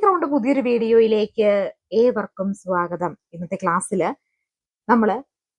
Ground പുതിയൊരു വീഡിയോയിലേക്ക് ഏവർക്കും സ്വാഗതം. ഇന്നത്തെ ക്ലാസ്സിൽ നമ്മൾ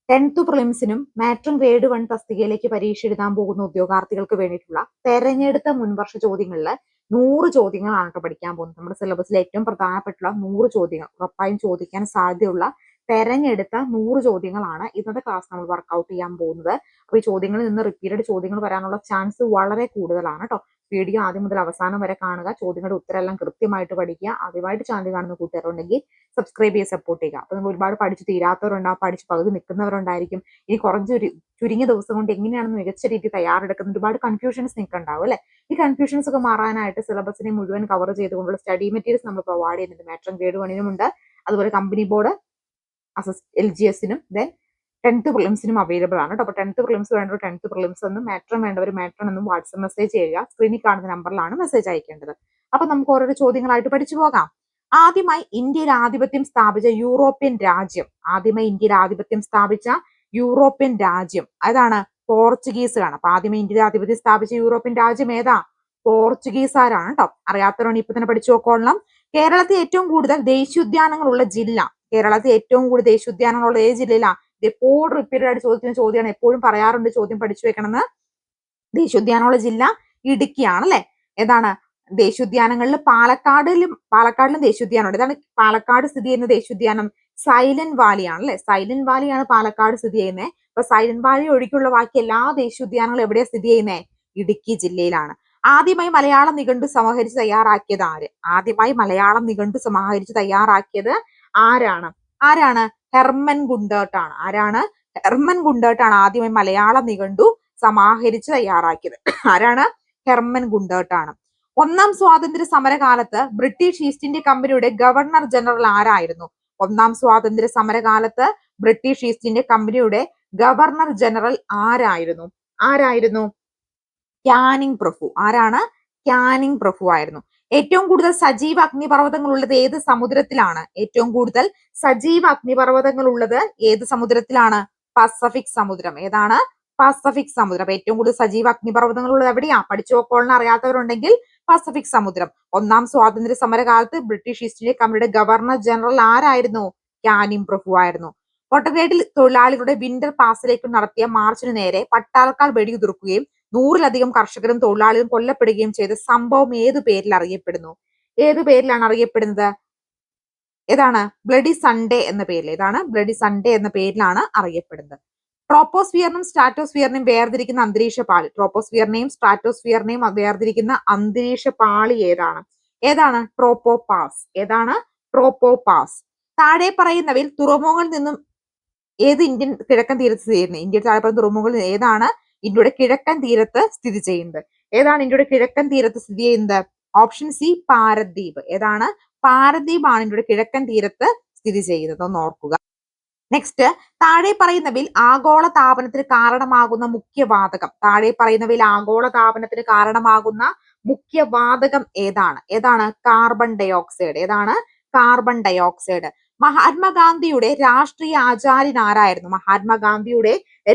ടെൻത്ത് പ്രിലിംസിനും മാട്രിം ഗ്രേഡ് വൺ തസ്തികയിലേക്ക് പരീക്ഷ എഴുതാൻ പോകുന്ന ഉദ്യോഗാർത്ഥികൾക്ക് വേണ്ടിയിട്ടുള്ള തെരഞ്ഞെടുത്ത മുൻവർഷ ചോദ്യങ്ങളിൽ നൂറ് ചോദ്യങ്ങളാണ് പഠിക്കാൻ പോകുന്നത്. നമ്മുടെ സിലബസിലെ ഏറ്റവും പ്രധാനപ്പെട്ടുള്ള നൂറ് ചോദ്യങ്ങൾ ഉറപ്പായും ചോദിക്കാൻ സാധ്യതയുള്ള തെരഞ്ഞെടുത്ത നൂറ് ചോദ്യങ്ങളാണ് ഇന്നത്തെ ക്ലാസ് നമ്മൾ വർക്കൗട്ട് ചെയ്യാൻ പോകുന്നത്. അപ്പൊ ഈ ചോദ്യങ്ങളിൽ നിന്ന് റിപ്പീറ്റഡ് ചോദ്യങ്ങൾ വരാനുള്ള ചാൻസ് വളരെ കൂടുതലാണ് കേട്ടോ വീഡിയോ ആദ്യം മുതൽ അവസാനം വരെ കാണുക ചോദ്യങ്ങളുടെ ഉത്തരമെല്ലാം കൃത്യമായിട്ട് പഠിക്കുക ആദ്യമായിട്ട് ചാനൽ കാണുന്ന കൂട്ടുകാരുണ്ടെങ്കിൽ സബ്സ്ക്രൈബ് ചെയ്ത് സപ്പോർട്ട് ചെയ്യുക. അപ്പൊ നിങ്ങൾ ഒരുപാട് പഠിച്ച് തീരാത്തവരുണ്ടാവും പഠിച്ച് പകുതി നിൽക്കുന്നവരുണ്ടായിരിക്കും. ഈ കുറച്ച് ചുരുങ്ങിയ ദിവസം കൊണ്ട് എങ്ങനെയാണെന്ന് മികച്ച രീതിയിൽ തയ്യാറെടുക്കുന്നത് ഒരുപാട് കൺഫ്യൂഷൻസ് നിൽക്കുന്നുണ്ടാവും അല്ലേ? ഈ കൺഫ്യൂഷൻസ് ഒക്കെ മാറാനായിട്ട് സിലബസിനെ മുഴുവൻ കവർ ചെയ്തുകൊണ്ടുള്ള സ്റ്റഡി മെറ്റീരിയൽസ് നമ്മൾ പ്രൊവൈഡ് ചെയ്യുന്നുണ്ട്. മാട്രം ഗ്രേഡ് വണ്ണിനുമുണ്ട് അതുപോലെ കമ്പനി ബോർഡ് അസസ് എൽ ജി എസിനും ദെൻ ടെൻത്ത് പ്രിലിംസിനും അവൈലബിൾ ആണ് കേട്ടോ അപ്പോൾ ടെൻത്ത് പ്രിലിംസ് വേണ്ടവർ ടെൻത്ത് പ്രിലിംസ് എന്നും മാട്രം വേണ്ടവർ മാട്രം എന്നും വാട്സപ്പ് മെസ്സേജ് ചെയ്യുക. സ്ക്രീനിൽ കാണുന്ന നമ്പറിലാണ് മെസ്സേജ് അയക്കേണ്ടത്. അപ്പോൾ നമുക്ക് ഓരോരോ ചോദ്യങ്ങളായിട്ട് പഠിച്ചു പോകാം. ആദ്യമായി ഇന്ത്യയിൽ ആധിപത്യം സ്ഥാപിച്ച യൂറോപ്യൻ രാജ്യം. ആദ്യമായി ഇന്ത്യയിൽ ആധിപത്യം സ്ഥാപിച്ച യൂറോപ്യൻ രാജ്യം. അതാണ് പോർച്ചുഗീസ് ആണ് അപ്പൊ ആദ്യമായി ഇന്ത്യയിൽ ആധിപത്യം സ്ഥാപിച്ച യൂറോപ്യൻ രാജ്യം ഏതാ? പോർച്ചുഗീസുകാരാണ് കേട്ടോ അറിയാത്തവരാണ് ഇപ്പൊ തന്നെ പഠിച്ചു നോക്കോളണം. കേരളത്തിൽ ഏറ്റവും കൂടുതൽ ദേശീയോദ്യാനങ്ങളുള്ള ജില്ല കേരളത്തിൽ ഏറ്റവും കൂടുതൽ ദേശീയോദ്യാനങ്ങളുള്ള ഏത് ജില്ലയിലാണ്? ഇത് എപ്പോഴും റിപ്പീറ്റഡ് ആയിട്ട് ചോദിക്കുന്ന ചോദ്യമാണ്. എപ്പോഴും പറയാറുണ്ട് ചോദ്യം പഠിച്ചു വെക്കണമെന്ന്. ദേശീയോദ്യാനമുള്ള ജില്ല ഇടുക്കിയാണ് അല്ലെ ഏതാണ്? ദേശീയോദ്യാനങ്ങളിൽ പാലക്കാടിലും പാലക്കാടിലും ദേശീയോദ്യാനമുണ്ട്. ഇതാണ് പാലക്കാട് സ്ഥിതി ചെയ്യുന്ന ദേശീയോദ്യാനം. സൈലന്റ് വാലിയാണ് അല്ലെ സൈലന്റ് വാലിയാണ് പാലക്കാട് സ്ഥിതി ചെയ്യുന്നത്. അപ്പൊ സൈലന്റ് വാലി ഒഴികെയുള്ള ബാക്കി എല്ലാ ദേശീയോദ്യാനങ്ങളും എവിടെയാ സ്ഥിതി ചെയ്യുന്നത് ഇടുക്കി ജില്ലയിലാണ്. ആദ്യമായി മലയാളം നിഘണ്ടു സമാഹരിച്ച് തയ്യാറാക്കിയത് ആര്? ആദ്യമായി മലയാളം നിഘണ്ടു സമാഹരിച്ച് തയ്യാറാക്കിയത് ആരാണ്? ആരാണ്? ഹെർമൻ ഗുണ്ടേർട്ടാണ്. ആരാണ്? ഹെർമൻ ഗുണ്ടേർട്ടാണ് ആദ്യമായി മലയാള നിഘണ്ടു സമാഹരിച്ച് തയ്യാറാക്കിയത്. ആരാണ്? ഹെർമൻ ഗുണ്ടേർട്ടാണ്. ഒന്നാം സ്വാതന്ത്ര്യ സമരകാലത്ത് ബ്രിട്ടീഷ് ഈസ്റ്റ് ഇന്ത്യ കമ്പനിയുടെ ഗവർണർ ജനറൽ ആരായിരുന്നു? ഒന്നാം സ്വാതന്ത്ര്യ സമരകാലത്ത് ബ്രിട്ടീഷ് ഈസ്റ്റ് ഇന്ത്യ കമ്പനിയുടെ ഗവർണർ ജനറൽ ആരായിരുന്നു? ആരായിരുന്നു? ക്യാനിങ് പ്രഭു. ആരാണ്? ക്യാനിങ് പ്രഭു ആയിരുന്നു. ഏറ്റവും കൂടുതൽ സജീവ അഗ്നിപർവതങ്ങൾ ഉള്ളത് ഏത് സമുദ്രത്തിലാണ്? ഏറ്റവും കൂടുതൽ സജീവ അഗ്നിപർവതങ്ങൾ ഉള്ളത് ഏത് സമുദ്രത്തിലാണ്? പസഫിക് സമുദ്രം. ഏതാണ്? പസഫിക് സമുദ്രം. ഏറ്റവും കൂടുതൽ സജീവ അഗ്നിപർവതങ്ങൾ ഉള്ളത് എവിടെയാ? പഠിച്ചു നോക്കോളെന്ന് അറിയാത്തവരുണ്ടെങ്കിൽ പസഫിക് സമുദ്രം. ഒന്നാം സ്വാതന്ത്ര്യ സമരകാലത്ത് ബ്രിട്ടീഷ് ഈസ്റ്റ് ഇന്ത്യ കമ്പനിയുടെ ഗവർണർ ജനറൽ ആരായിരുന്നു? ക്യാനിം പ്രഭു ആയിരുന്നു. പൊട്ടഗ്രേഡിൽ തൊഴിലാളികളുടെ വിന്റർ പാസിലേക്ക് നടത്തിയ മാർച്ചിന് നേരെ പട്ടാളക്കാർ വെടിയുതിർക്കുകയും നൂറിലധികം കർഷകരും തൊഴിലാളികളും കൊല്ലപ്പെടുകയും ചെയ്ത സംഭവം ഏതു പേരിൽ അറിയപ്പെടുന്നു? ഏതു പേരിലാണ് അറിയപ്പെടുന്നത്? ഏതാണ്? ബ്ലഡി സൺഡേ എന്ന പേരിൽ. ഏതാണ്? ബ്ലഡി സൺഡേ എന്ന പേരിലാണ് അറിയപ്പെടുന്നത്. ട്രോപ്പോസ്ഫിയറിനും സ്ട്രാറ്റോസ്ഫിയറിനും വേർതിരിക്കുന്ന അന്തരീക്ഷ പാളി. ട്രോപ്പോസ്ഫിയറിനെയും സ്ട്രാറ്റോസ്ഫിയറിനെയും വേർതിരിക്കുന്ന അന്തരീക്ഷ പാളി ഏതാണ്? ഏതാണ്? ട്രോപ്പോപാസ് ഏതാണ്? ട്രോപ്പോപാസ് താഴെ പറയുന്നവയിൽ തുറമുഖങ്ങളിൽ നിന്നും ഏത് ഇന്ത്യൻ കിഴക്കൻ തീരത്ത് ചെയ്യുന്നത് ഇന്ത്യയുടെ താഴെ പറയുന്ന തുറമുഖങ്ങളിൽ ഏതാണ്? ഇന്ത്യയുടെ കിഴക്കൻ തീരത്ത് സ്ഥിതി ചെയ്യുന്നത്. ഏതാണ് ഇന്ത്യയുടെ കിഴക്കൻ തീരത്ത് സ്ഥിതി ചെയ്യുന്നത്? Option C Paradip. ഏതാണ്? പാരദ്വീപ് ആണ് ഇന്ത്യയുടെ കിഴക്കൻ തീരത്ത് സ്ഥിതി ചെയ്യുന്നത്. ഒന്ന് ഓർക്കുക. നെക്സ്റ്റ് താഴെ പറയുന്നവയിൽ ആഗോള താപനത്തിന് കാരണമാകുന്ന മുഖ്യവാതകം താഴെ പറയുന്നവയിൽ ആഗോള താപനത്തിന് കാരണമാകുന്ന മുഖ്യവാതകം ഏതാണ്? ഏതാണ്? കാർബൺ ഡയോക്സൈഡ് ഏതാണ്? കാർബൺ ഡയോക്സൈഡ് മഹാത്മാഗാന്ധിയുടെ രാഷ്ട്രീയ ആചാര്യനാരായിരുന്നു. മഹാത്മാഗാന്ധിയുടെ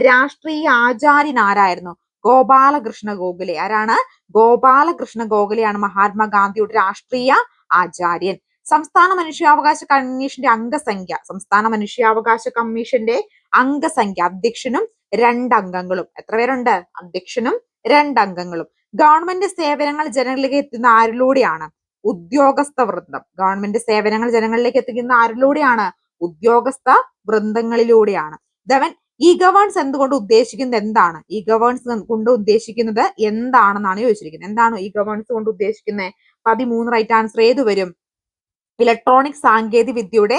രാഷ്ട്രീയ ആചാര്യനാരായിരുന്നു ഗോപാലകൃഷ്ണ ഗോഖലെ. ആരാണ്? ഗോപാലകൃഷ്ണ ഗോഖലെയാണ് മഹാത്മാഗാന്ധിയുടെ രാഷ്ട്രീയ ആചാര്യൻ. സംസ്ഥാന മനുഷ്യാവകാശ കമ്മീഷന്റെ അംഗസംഖ്യ. സംസ്ഥാന മനുഷ്യാവകാശ കമ്മീഷന്റെ അംഗസംഖ്യ. അധ്യക്ഷനും രണ്ട് അംഗങ്ങളും എത്ര പേരുണ്ട്? അധ്യക്ഷനും രണ്ട് അംഗങ്ങളും ഗവൺമെന്റ് സേവനങ്ങൾ ജനങ്ങളിലേക്ക് എത്തുന്ന ആരിലൂടെയാണ്? ഉദ്യോഗസ്ഥ വൃന്ദം ഗവൺമെന്റ് സേവനങ്ങൾ ജനങ്ങളിലേക്ക് എത്തിക്കുന്ന ആരിലൂടെയാണ്? ഉദ്യോഗസ്ഥ വൃന്ദങ്ങളിലൂടെയാണ്. ദവൻ ഈ ഗവേൺസ് എന്തുകൊണ്ട് ഉദ്ദേശിക്കുന്നത് എന്താണ്? ഈ ഗവേൺസ് കൊണ്ട് ഉദ്ദേശിക്കുന്നത് എന്താണെന്നാണ് ചോദിച്ചിരിക്കുന്നത്. എന്താണ് ഈ ഗവേൺസ് കൊണ്ട് ഉദ്ദേശിക്കുന്നത്? പതിമൂന്ന് റൈറ്റ് ആൻസർ ഏത് വരും? ഇലക്ട്രോണിക് സാങ്കേതിക വിദ്യയുടെ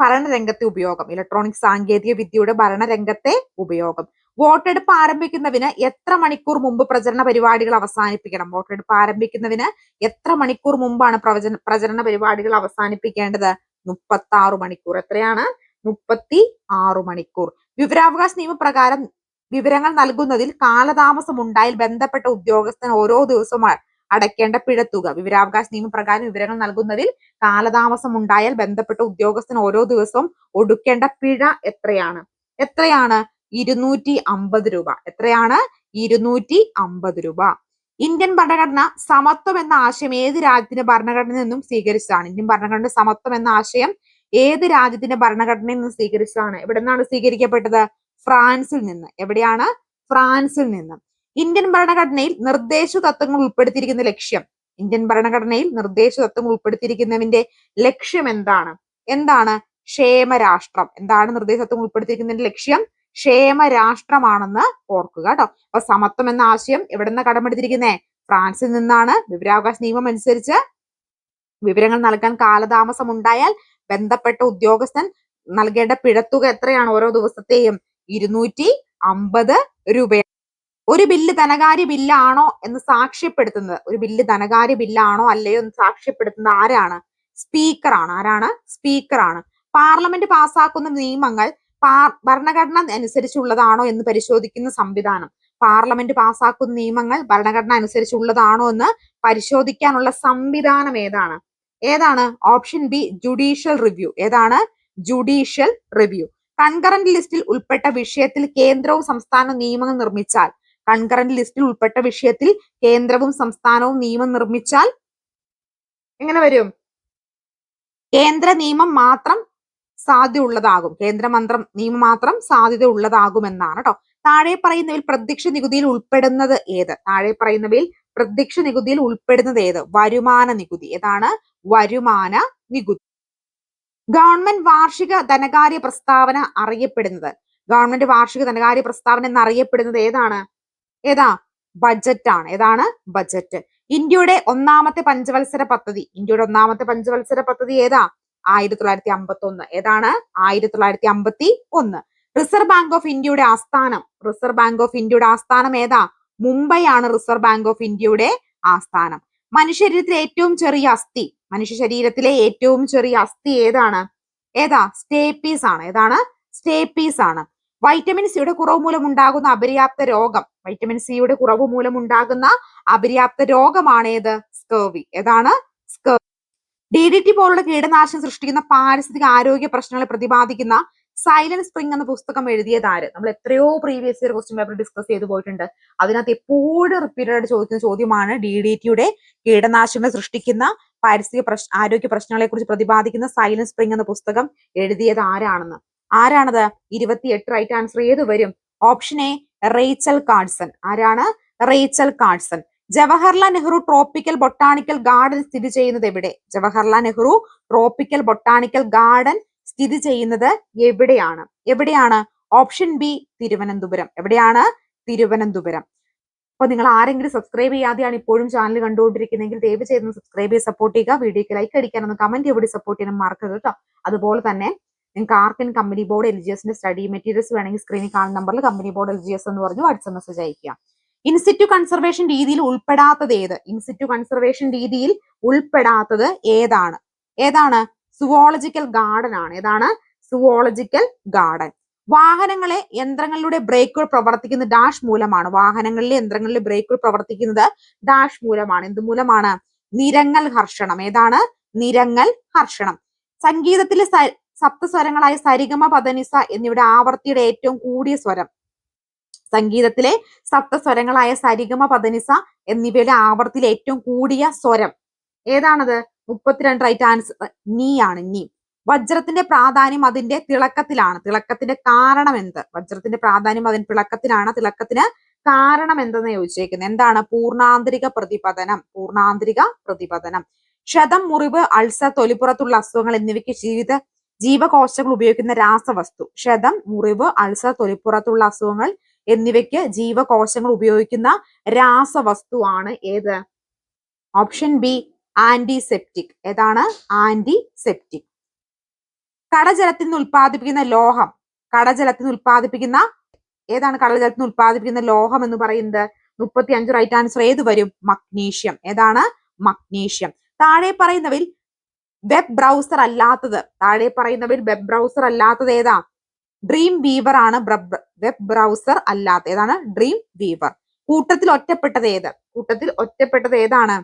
ഭരണരംഗത്തെ ഉപയോഗം. ഇലക്ട്രോണിക് സാങ്കേതിക വിദ്യയുടെ ഭരണരംഗത്തെ ഉപയോഗം. വോട്ടെടുപ്പ് ആരംഭിക്കുന്നതിന് എത്ര മണിക്കൂർ മുമ്പ് പ്രചരണ പരിപാടികൾ അവസാനിപ്പിക്കണം? വോട്ടെടുപ്പ് ആരംഭിക്കുന്നതിന് എത്ര മണിക്കൂർ മുമ്പാണ് പ്രവചന പ്രചരണ പരിപാടികൾ അവസാനിപ്പിക്കേണ്ടത്? മുപ്പത്തി ആറ് മണിക്കൂർ. എത്രയാണ്? മുപ്പത്തി ആറ് മണിക്കൂർ. വിവരാവകാശ നിയമപ്രകാരം വിവരങ്ങൾ നൽകുന്നതിൽ കാലതാമസം ഉണ്ടായാൽ ബന്ധപ്പെട്ട ഉദ്യോഗസ്ഥൻ ഓരോ ദിവസവും അടയ്ക്കേണ്ട പിഴത്തുക. വിവരാവകാശ നിയമപ്രകാരം വിവരങ്ങൾ നൽകുന്നതിൽ കാലതാമസം ഉണ്ടായാൽ ബന്ധപ്പെട്ട ഉദ്യോഗസ്ഥൻ ഓരോ ദിവസവും ഒടുക്കേണ്ട പിഴ എത്രയാണ്? എത്രയാണ്? ഇരുന്നൂറ്റി അമ്പത് രൂപ. എത്രയാണ്? ഇരുന്നൂറ്റി അമ്പത് രൂപ. ഇന്ത്യൻ ഭരണഘടന സമത്വം എന്ന ആശയം ഏത് രാജ്യത്തിന്റെ ഭരണഘടനയിൽ നിന്നും സ്വീകരിച്ചതാണ്? ഇന്ത്യൻ ഭരണഘടന സമത്വം എന്ന ആശയം ഏത് രാജ്യത്തിന്റെ ഭരണഘടനയിൽ നിന്ന് സ്വീകരിച്ചതാണ്? എവിടെ നിന്നാണ് സ്വീകരിക്കപ്പെട്ടത്? ഫ്രാൻസിൽ നിന്ന്. എവിടെയാണ്? ഫ്രാൻസിൽ നിന്ന്. ഇന്ത്യൻ ഭരണഘടനയിൽ നിർദ്ദേശ തത്വങ്ങൾ ഉൾപ്പെടുത്തിയിരിക്കുന്ന ലക്ഷ്യം. ഇന്ത്യൻ ഭരണഘടനയിൽ നിർദ്ദേശ തത്വങ്ങൾ ഉൾപ്പെടുത്തിയിരിക്കുന്നതിന്റെ ലക്ഷ്യം എന്താണ്? എന്താണ്? ക്ഷേമരാഷ്ട്രം. എന്താണ് നിർദ്ദേശ തത്വങ്ങൾ ഉൾപ്പെടുത്തിയിരിക്കുന്നതിന്റെ ലക്ഷ്യം? ക്ഷേമരാഷ്ട്രമാണെന്ന് ഓർക്കുക കേട്ടോ അപ്പൊ സമത്വം എന്ന ആശയം എവിടെ നിന്ന് കടമെടുത്തിരിക്കുന്നേ? ഫ്രാൻസിൽ നിന്നാണ്. വിവരാവകാശ നിയമം അനുസരിച്ച് വിവരങ്ങൾ നൽകാൻ കാലതാമസം ഉണ്ടായാൽ ബന്ധപ്പെട്ട ഉദ്യോഗസ്ഥൻ നൽകേണ്ട പിഴത്തുക എത്രയാണ്? ഓരോ ദിവസത്തെയും ഇരുന്നൂറ്റി അമ്പത് രൂപ ഒരു ബില്ല് ധനകാര്യ ബില്ലാണോ എന്ന് സാക്ഷ്യപ്പെടുത്തുന്നത്? ഒരു ബില്ല് ധനകാര്യ ബില്ലാണോ അല്ലയോ എന്ന് സാക്ഷ്യപ്പെടുത്തുന്നത് ആരാണ്? സ്പീക്കറാണ്. ആരാണ്? സ്പീക്കറാണ്. പാർലമെന്റ് പാസ്സാക്കുന്ന നിയമങ്ങൾ ഭരണഘടന അനുസരിച്ചുള്ളതാണോ എന്ന് പരിശോധിക്കുന്ന സംവിധാനം. പാർലമെന്റ് പാസാക്കുന്ന നിയമങ്ങൾ ഭരണഘടന അനുസരിച്ചുള്ളതാണോ എന്ന് പരിശോധിക്കാനുള്ള സംവിധാനം ഏതാണ്? ഏതാണ്? Option B judicial review. ഏതാണ്? Judicial review. കൺകറന്റ് ലിസ്റ്റിൽ ഉൾപ്പെട്ട വിഷയത്തിൽ കേന്ദ്രവും സംസ്ഥാനവും നിയമങ്ങൾ നിർമ്മിച്ചാൽ കൺകറന്റ് ലിസ്റ്റിൽ ഉൾപ്പെട്ട വിഷയത്തിൽ കേന്ദ്രവും സംസ്ഥാനവും നിയമം നിർമ്മിച്ചാൽ എങ്ങനെ വരും? കേന്ദ്ര നിയമം മാത്രം സാധ്യത ഉള്ളതാകും കേന്ദ്രമന്ത്രം നിയമം മാത്രം സാധ്യത ഉള്ളതാകുമെന്നാണ് കേട്ടോ താഴെ പറയുന്നവയിൽ പ്രത്യക്ഷ നികുതിയിൽ ഉൾപ്പെടുന്നത് ഏത്? താഴെ പറയുന്നവയിൽ പ്രത്യക്ഷ നികുതിയിൽ ഉൾപ്പെടുന്നത് ഏത്? വരുമാന നികുതി. ഏതാണ്? വരുമാന നികുതി. ഗവൺമെന്റ് വാർഷിക ധനകാര്യ പ്രസ്താവന അറിയപ്പെടുന്നത്. ഗവൺമെന്റ് വാർഷിക ധനകാര്യ പ്രസ്താവന എന്നറിയപ്പെടുന്നത് ഏതാണ്? ഏതാ? ബജറ്റ് ആണ് ഏതാണ്? ബജറ്റ് ഇന്ത്യയുടെ ഒന്നാമത്തെ പഞ്ചവത്സര പദ്ധതി. ഇന്ത്യയുടെ ഒന്നാമത്തെ പഞ്ചവത്സര പദ്ധതി ഏതാ? ആയിരത്തി തൊള്ളായിരത്തി അമ്പത്തി ഒന്ന് ഏതാണ്? ആയിരത്തി തൊള്ളായിരത്തി അമ്പത്തി ഒന്ന് റിസർവ് ബാങ്ക് ഓഫ് ഇന്ത്യയുടെ ആസ്ഥാനം. റിസർവ് ബാങ്ക് ഓഫ് ഇന്ത്യയുടെ ആസ്ഥാനം ഏതാ? മുംബൈ ആണ് റിസർവ് ബാങ്ക് ഓഫ് ഇന്ത്യയുടെ ആസ്ഥാനം. മനുഷ്യ ശരീരത്തിലെ ഏറ്റവും ചെറിയ അസ്ഥി. മനുഷ്യ ശരീരത്തിലെ ഏറ്റവും ചെറിയ അസ്ഥി ഏതാണ്? ഏതാ? സ്റ്റേപ്പീസ് ആണ്. ഏതാണ്? സ്റ്റേപ്പീസ് ആണ്. വൈറ്റമിൻ സിയുടെ കുറവ് മൂലം ഉണ്ടാകുന്ന അപര്യാപ്ത രോഗം. വൈറ്റമിൻ സിയുടെ കുറവ് മൂലം ഉണ്ടാകുന്ന അപര്യാപ്ത രോഗമാണ് ഏത്? സ്കേവി ഏതാണ്? സ്കേവി ഡി ഡി ടി പോലുള്ള കീടനാശിനി സൃഷ്ടിക്കുന്ന പാരിസ്ഥിതിക ആരോഗ്യ പ്രശ്നങ്ങളെ പ്രതിപാദിക്കുന്ന സൈലന്റ് സ്പ്രിംഗ് എന്ന പുസ്തകം എഴുതിയത് ആര്? നമ്മൾ എത്രയോ previous year question paper discuss ചെയ്തു പോയിട്ടുണ്ട്. അതിനകത്ത് എപ്പോഴും റിപ്പീറ്റഡ് ആയിട്ട് ചോദിക്കുന്ന ചോദ്യമാണ് ഡി ഡി ടിയുടെ കീടനാശിനികൾ സൃഷ്ടിക്കുന്ന പാരിസ്ഥിതിക പ്രശ്ന ആരോഗ്യ പ്രശ്നങ്ങളെ കുറിച്ച് പ്രതിപാദിക്കുന്ന സൈലന്റ് സ്പ്രിംഗ് എന്ന പുസ്തകം എഴുതിയത് ആരാണെന്ന്? ആരാണത്? ഇരുപത്തിയെട്ട് റൈറ്റ് ആൻസർ ഏത് വരും? Option A Rachel Carson. ആരാണ്? Rachel Carson. Jawaharlal Nehru tropical botanical garden സ്ഥിതി ചെയ്യുന്നത് എവിടെ? Jawaharlal Nehru tropical botanical garden സ്ഥിതി ചെയ്യുന്നത് എവിടെയാണ്? എവിടെയാണ്? Option B Thiruvananthapuram. എവിടെയാണ്? തിരുവനന്തപുരം. അപ്പൊ നിങ്ങൾ ആരെങ്കിലും സബ്സ്ക്രൈബ് ചെയ്യാതെയാണ് ഇപ്പോഴും ചാനൽ കണ്ടുകൊണ്ടിരിക്കുന്നതെങ്കിൽ ദയവ് ചെയ്ത് സബ്സ്ക്രൈബ് ചെയ്ത് സപ്പോർട്ട് ചെയ്യുക. വീഡിയോക്ക് ലൈക്ക് അടിക്കാനൊന്ന് കമന്റ് എവിടെ സപ്പോർട്ട് ചെയ്യാനും മാർക്ക് കേട്ടോ. അതുപോലെ തന്നെ നിങ്ങൾക്ക് ആർക്കും കമ്പനി ബോർഡ് എൽ ജി എസിന്റെ സ്റ്റഡി മെറ്റീരിയൽസ് വേണമെങ്കിൽ സ്ക്രീനിൽ കാണുന്ന നമ്പറിൽ company board L G S എന്ന് പറഞ്ഞു വാട്സ്ആപ്പ് മെസ്സേജ് അയക്കുക ഇൻസിറ്റു കൺസർവേഷൻ രീതിയിൽ ഉൾപ്പെടാത്തത് ഏത്? ഇൻസിറ്റു കൺസർവേഷൻ രീതിയിൽ ഉൾപ്പെടാത്തത് ഏതാണ്? ഏതാണ്? സുവോളജിക്കൽ ഗാർഡൻ ആണ്. ഏതാണ്? സുവോളജിക്കൽ ഗാർഡൻ വാഹനങ്ങളെ യന്ത്രങ്ങളിലൂടെ ബ്രേക്കുകൾ പ്രവർത്തിക്കുന്ന ഡാഷ് മൂലമാണ്. വാഹനങ്ങളിലെ യന്ത്രങ്ങളിലെ ബ്രേക്കുകൾ പ്രവർത്തിക്കുന്നത് ഡാഷ് മൂലമാണ്. എന്ത് മൂലമാണ് നിരങ്ങൽ ഹർഷണം ഏതാണ്? നിരങ്ങൽ ഹർഷണം സംഗീതത്തിലെ സപ്തസ്വരങ്ങളായ സരിഗമ പദനിസ എന്നിവയുടെ ആവർത്തിയുടെ ഏറ്റവും കൂടിയ സ്വരം. സംഗീതത്തിലെ സപ്തസ്വരങ്ങളായ സരിഗമ പതനിസ എന്നിവയുടെ ആവർത്തിയിലെ ഏറ്റവും കൂടിയ സ്വരം. ഏതാണത്? മുപ്പത്തിരണ്ട് റൈറ്റ് ആൻസർ നീ ആണ് നീ. വജ്രത്തിന്റെ പ്രാധാന്യം അതിന്റെ തിളക്കത്തിലാണ്. തിളക്കത്തിന്റെ കാരണം എന്ത്? വജ്രത്തിന്റെ പ്രാധാന്യം അതിന് തിളക്കത്തിലാണ്. തിളക്കത്തിന് കാരണം എന്തെന്ന് ചോദിച്ചേക്കുന്നത് എന്താണ്? പൂർണാന്തരിക പ്രതിപതനം. പൂർണാന്തരിക പ്രതിപതനം. ക്ഷതം മുറിവ് അൾസർ തൊലിപ്പുറത്തുള്ള അസുഖങ്ങൾ എന്നിവയ്ക്ക് ജീവിത ജീവകോശങ്ങൾ ഉപയോഗിക്കുന്ന രാസവസ്തു. ക്ഷതം മുറിവ് അൾസർ തൊലിപ്പുറത്തുള്ള അസുഖങ്ങൾ എന്നിവയ്ക്ക് ജീവകോശങ്ങൾ ഉപയോഗിക്കുന്ന രാസവസ്തുവാണ് ഏത്? ഓപ്ഷൻ ബി ആന്റിസെപ്റ്റിക് ഏതാണ്? ആന്റിസെപ്റ്റിക് കടജലത്തിൽ നിന്ന് ഉൽപ്പാദിപ്പിക്കുന്ന ലോഹം. കടജലത്തിൽ നിന്ന് ഉൽപ്പാദിപ്പിക്കുന്ന ഏതാണ് കടജലത്തിൽ നിന്ന് ഉൽപ്പാദിപ്പിക്കുന്ന ലോഹം എന്ന് പറയുന്നത്? മുപ്പത്തി അഞ്ച് റൈറ്റ് ആൻസർ ഏത് വരും? മഗ്നീഷ്യം ഏതാണ്? മഗ്നീഷ്യം താഴെ പറയുന്നവയിൽ വെബ് ബ്രൗസർ അല്ലാത്തത്. താഴെ പറയുന്നവയിൽ വെബ് ബ്രൗസർ അല്ലാത്തത് ഏതാ? ഡ്രീം വീവർ ആണ് വെബ് ബ്രൗസർ അല്ലാത്ത ഏതാണ്? ഡ്രീം വീവർ കൂട്ടത്തിൽ ഒറ്റപ്പെട്ടത് ഏത്? കൂട്ടത്തിൽ ഒറ്റപ്പെട്ടത് ഏതാണ്?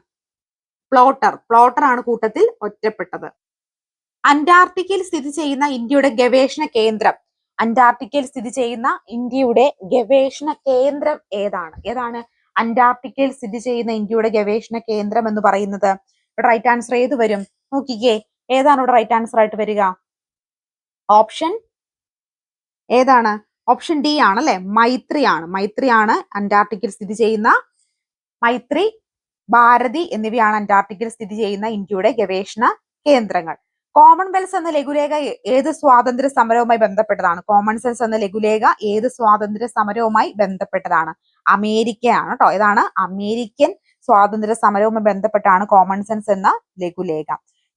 പ്ലോട്ടർ പ്ലോട്ടർ ആണ് കൂട്ടത്തിൽ ഒറ്റപ്പെട്ടത്. അന്റാർട്ടിക്കയിൽ സ്ഥിതി ചെയ്യുന്ന ഇന്ത്യയുടെ ഗവേഷണ കേന്ദ്രം. അന്റാർട്ടിക്കയിൽ സ്ഥിതി ചെയ്യുന്ന ഇന്ത്യയുടെ ഗവേഷണ കേന്ദ്രം ഏതാണ്? ഏതാണ്? അന്റാർട്ടിക്കയിൽ സ്ഥിതി ചെയ്യുന്ന ഇന്ത്യയുടെ ഗവേഷണ കേന്ദ്രം എന്ന് പറയുന്നത്. റൈറ്റ് ആൻസർ ഏത് വരും? നോക്കിക്കേ. ഏതാണ് ഇവിടെ റൈറ്റ് ആൻസർ ആയിട്ട് വരിക? ഓപ്ഷൻ ഏതാണ്? ഓപ്ഷൻ ഡി ആണ് അല്ലെ മൈത്രിയാണ് ആണ് മൈത്രി ആണ് അന്റാർട്ടിക്കയിൽ സ്ഥിതി ചെയ്യുന്ന മൈത്രി ഭാരതി എന്നിവയാണ് അന്റാർട്ടിക്കിൽ സ്ഥിതി ചെയ്യുന്ന ഇന്ത്യയുടെ ഗവേഷണ കേന്ദ്രങ്ങൾ. കോമൺവെൽത്ത് എന്ന ലഘുലേഖ ഏത് സ്വാതന്ത്ര്യ സമരവുമായി ബന്ധപ്പെട്ടതാണ്? കോമൺവെൽസ് എന്ന ലഘുലേഖ ഏത് സ്വാതന്ത്ര്യ സമരവുമായി ബന്ധപ്പെട്ടതാണ്? അമേരിക്കയാണ് കേട്ടോ ഏതാണ്? അമേരിക്കൻ സ്വാതന്ത്ര്യ സമരവുമായി ബന്ധപ്പെട്ടാണ് കോമൺ സെൻസ് എന്ന ലഘുലേഖ.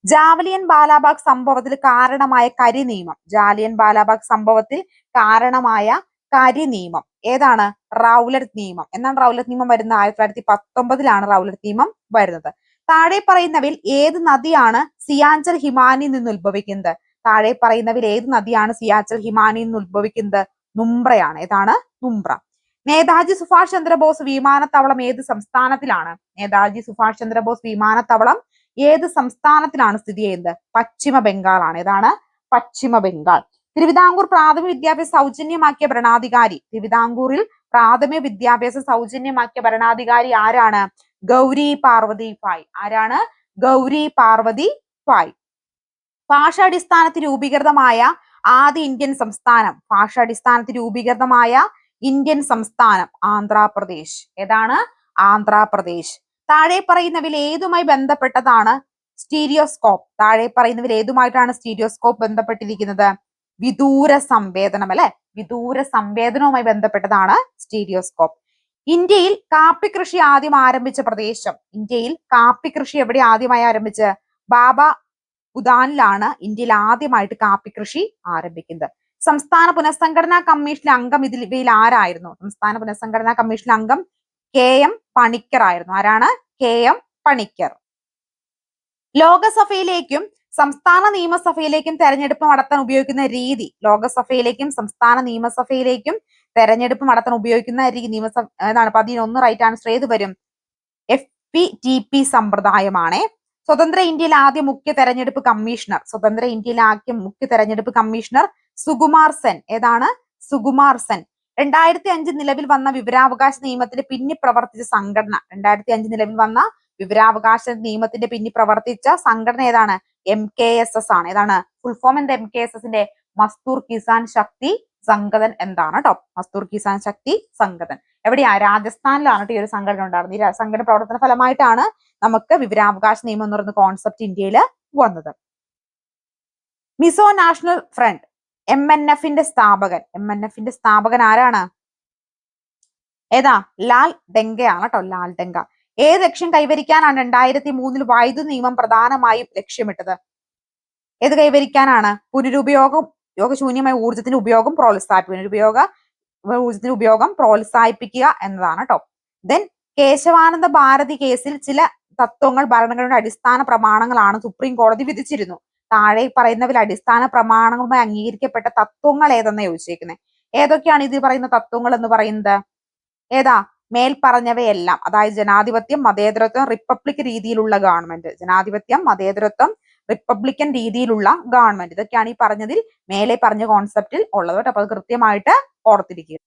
ജാവലിയൻ ബാലാബാഗ് സംഭവത്തിൽ കാരണമായ കരി നിയമം ജാലിയൻ ബാലാബാഗ് സംഭവത്തിൽ കാരണമായ കരി നിയമം ഏതാണ്? റൗലറ്റ് നിയമം. എന്നാണ് റൗലറ്റ് നിയമം വരുന്നത്? ആയിരത്തി തൊള്ളായിരത്തി പത്തൊമ്പതിലാണ് റൗലറ്റ് നിയമം വരുന്നത്. താഴെ പറയുന്നവയിൽ ഏത് നദിയാണ് സിയാഞ്ചൽ ഹിമാനിൽ നിന്ന് ഉത്ഭവിക്കുന്നത്? താഴെ പറയുന്നവയിൽ ഏത് നദിയാണ് സിയാച്ചൽ ഹിമാനിൽ നിന്ന് ഉത്ഭവിക്കുന്നത്? നുംബ്രയാണ്. ഏതാണ്? നുംബ്ര. നേതാജി സുഭാഷ് ചന്ദ്രബോസ് വിമാനത്താവളം ഏത് സംസ്ഥാനത്തിലാണ്? നേതാജി സുഭാഷ് ചന്ദ്രബോസ് വിമാനത്താവളം ഏത് സംസ്ഥാനത്തിലാണ് സ്ഥിതി ചെയ്യുന്നത്? പശ്ചിമ ബംഗാളാണ്. ഏതാണ്? പശ്ചിമ ബംഗാൾ. തിരുവിതാംകൂർ പ്രാഥമിക വിദ്യാഭ്യാസം സൗജന്യമാക്കിയ ഭരണാധികാരി. തിരുവിതാംകൂറിൽ പ്രാഥമിക വിദ്യാഭ്യാസം സൗജന്യമാക്കിയ ഭരണാധികാരി ആരാണ്? ഗൗരി പാർവതി ഫായ് ആരാണ്? ഗൗരി പാർവതി ഫായ് ഭാഷാടിസ്ഥാനത്തിൽ രൂപീകൃതമായ ആദ്യ ഇന്ത്യൻ സംസ്ഥാനം. ഭാഷാടിസ്ഥാനത്തിൽ രൂപീകൃതമായ ഇന്ത്യൻ സംസ്ഥാനം ആന്ധ്രാപ്രദേശ്. ഏതാണ്? ആന്ധ്രാപ്രദേശ്. താഴെ പറയുന്നവയിൽ ഏതുമായി ബന്ധപ്പെട്ടതാണ് സ്റ്റീരിയോസ്കോപ്പ്? താഴെ പറയുന്നവയിൽ ഏതുമായിട്ടാണ് സ്റ്റീരിയോസ്കോപ്പ് ബന്ധപ്പെട്ടിരിക്കുന്നത്? വിദൂര സംവേദനം അല്ലെ? വിദൂര സംവേദനവുമായി ബന്ധപ്പെട്ടതാണ് സ്റ്റീരിയോസ്കോപ്പ്. ഇന്ത്യയിൽ കാപ്പി കൃഷി ആദ്യം ആരംഭിച്ച പ്രദേശം ഇന്ത്യയിൽ കാപ്പി കൃഷി എവിടെ ആദ്യമായി ആരംഭിച്ച്? ബാബ ഉദാനിലാണ് ഇന്ത്യയിൽ ആദ്യമായിട്ട് കാപ്പി കൃഷി ആരംഭിക്കുന്നത്. സംസ്ഥാന പുനഃസംഘടനാ കമ്മീഷൻ അംഗം ഇതിൽ ഇവയിൽ ആരായിരുന്നു? സംസ്ഥാന പുനഃസംഘടനാ കമ്മീഷൻ അംഗം കെ എം പണിക്കർ ആയിരുന്നു. ആരാണ്? K M Panicker. ലോകസഭയിലേക്കും സംസ്ഥാന നിയമസഭയിലേക്കും തെരഞ്ഞെടുപ്പ് നടത്താൻ ഉപയോഗിക്കുന്ന രീതി ലോകസഭയിലേക്കും സംസ്ഥാന നിയമസഭയിലേക്കും തെരഞ്ഞെടുപ്പ് നടത്താൻ ഉപയോഗിക്കുന്ന രീതി നിയമസഭ എന്താണ് പതിനൊന്ന് റൈറ്റ് ആൻസർ ഏത് വരും? എഫ് പി ടി പി സമ്പ്രദായമാണ്. സ്വതന്ത്ര ഇന്ത്യയിലെ ആദ്യ മുഖ്യ തെരഞ്ഞെടുപ്പ് കമ്മീഷണർ സ്വതന്ത്ര ഇന്ത്യയിലെ ആദ്യ മുഖ്യ തെരഞ്ഞെടുപ്പ് കമ്മീഷണർ സുകുമാർ സെൻ. ഏതാണ്? സുകുമാർ സെൻ. രണ്ടായിരത്തി അഞ്ച് നിലവിൽ വന്ന വിവരാവകാശ നിയമത്തിന് പിന്നി പ്രവർത്തിച്ച സംഘടന. രണ്ടായിരത്തി അഞ്ച് നിലവിൽ വന്ന വിവരാവകാശ നിയമത്തിന്റെ പിന്നി പ്രവർത്തിച്ച സംഘടന ഏതാണ്? എം കെ എസ് എസ് ആണ്. ഏതാണ്? ഫുൾ ഫോം എന്താ? എം കെ എസ് എസിന്റെ മസ്തൂർ കിസാൻ ശക്തി സംഗതൻ എന്താണ് കേട്ടോ മസ്തൂർ കിസാൻ ശക്തി സംഗതൻ. എവിടെയാ? രാജസ്ഥാനിലാണ് ഈ ഒരു സംഘടന ഉണ്ടായിരുന്നത്. ഈ സംഘടന പ്രവർത്തന ഫലമായിട്ടാണ് നമുക്ക് വിവരാവകാശ നിയമം എന്ന് പറയുന്ന കോൺസെപ്റ്റ് ഇന്ത്യയിൽ വന്നത്. Mizo national front M N എഫിന്റെ സ്ഥാപകൻ. എം എൻ എഫിന്റെ സ്ഥാപകൻ ആരാണ്? ഏതാ? ലാൽ ഡെങ്കയാണ് കേട്ടോ ലാൽ ഡെങ്ക. ഏത് ലക്ഷ്യം കൈവരിക്കാനാണ് രണ്ടായിരത്തി മൂന്നിൽ വൈദ്യുതി നിയമം പ്രധാനമായും ലക്ഷ്യമിട്ടത്? ഏത് കൈവരിക്കാനാണ്? പുനരുപയോഗം യോഗശൂന്യമായ ഊർജത്തിന്റെ ഉപയോഗം പ്രോത്സാഹിപ്പിക്കുക. പുനരുപയോഗ ഊർജത്തിന്റെ ഉപയോഗം പ്രോത്സാഹിപ്പിക്കുക എന്നതാണ് കേട്ടോ. ദെൻ കേശവാനന്ദ ഭാരതി കേസിൽ ചില തത്വങ്ങൾ ഭരണഘടനയുടെ അടിസ്ഥാന പ്രമാണങ്ങളാണ് സുപ്രീം കോടതി വിധിച്ചിരുന്നു. താഴെ പറയുന്നവർ അടിസ്ഥാന പ്രമാണങ്ങളുമായി അംഗീകരിക്കപ്പെട്ട തത്വങ്ങൾ ഏതെന്ന് ചോദിച്ചേക്കുന്നത് ഏതൊക്കെയാണ് ഇത് പറയുന്ന തത്വങ്ങൾ എന്ന് പറയുന്നത്? ഏതാ? മേൽ പറഞ്ഞവയെല്ലാം അതായത് ജനാധിപത്യം മതേതരത്വം റിപ്പബ്ലിക് രീതിയിലുള്ള ഗവൺമെന്റ്. ജനാധിപത്യം മതേതരത്വം റിപ്പബ്ലിക്കൻ രീതിയിലുള്ള ഗവൺമെന്റ്. ഇതൊക്കെയാണ് ഈ പറഞ്ഞതിൽ മേലെ പറഞ്ഞ കോൺസെപ്റ്റിൽ ഉള്ളത് കേട്ടോ. അപ്പൊ അത് കൃത്യമായിട്ട് ഓർത്തിരിക്കുക.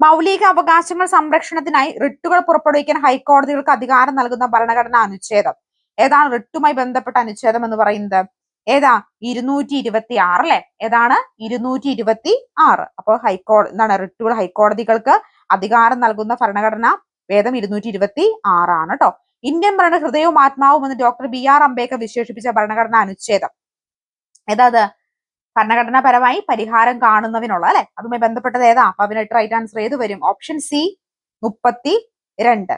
മൗലിക അവകാശങ്ങൾ സംരക്ഷണത്തിനായി റിട്ടുകൾ പുറപ്പെടുവിക്കാൻ ഹൈക്കോടതികൾക്ക് അധികാരം നൽകുന്ന ഭരണഘടനാ അനുച്ഛേദം. ഏതാണ് റിട്ടുമായി ബന്ധപ്പെട്ട അനുച്ഛേദം എന്ന് പറയുന്നത്? ഏതാ? ഇരുന്നൂറ്റി ഇരുപത്തി ആറ് അല്ലെ? ഏതാണ്? ഇരുന്നൂറ്റി ഇരുപത്തി ആറ് അപ്പൊ ഹൈക്കോടതി എന്താണ് റിട്ടുകൾ ഹൈക്കോടതികൾക്ക് അധികാരം നൽകുന്ന ഭരണഘടന വേദം ഇരുന്നൂറ്റി ഇരുപത്തി ആറാണ് കേട്ടോ ഇന്ത്യൻ ഭരണ ഹൃദയവും ആത്മാവും എന്ന് ഡോക്ടർ ബി ആർ അംബേദ്കർ വിശേഷിപ്പിച്ച ഭരണഘടനാ അനുച്ഛേദം. ഏതാ അത് ഭരണഘടനാപരമായി പരിഹാരം കാണുന്നതിനുള്ള അല്ലെ? അതുമായി ബന്ധപ്പെട്ടത് ഏതാ? പതിനെട്ട് റൈറ്റ് ആൻസർ ഏത് വരും? ഓപ്ഷൻ സി മുപ്പത്തി രണ്ട്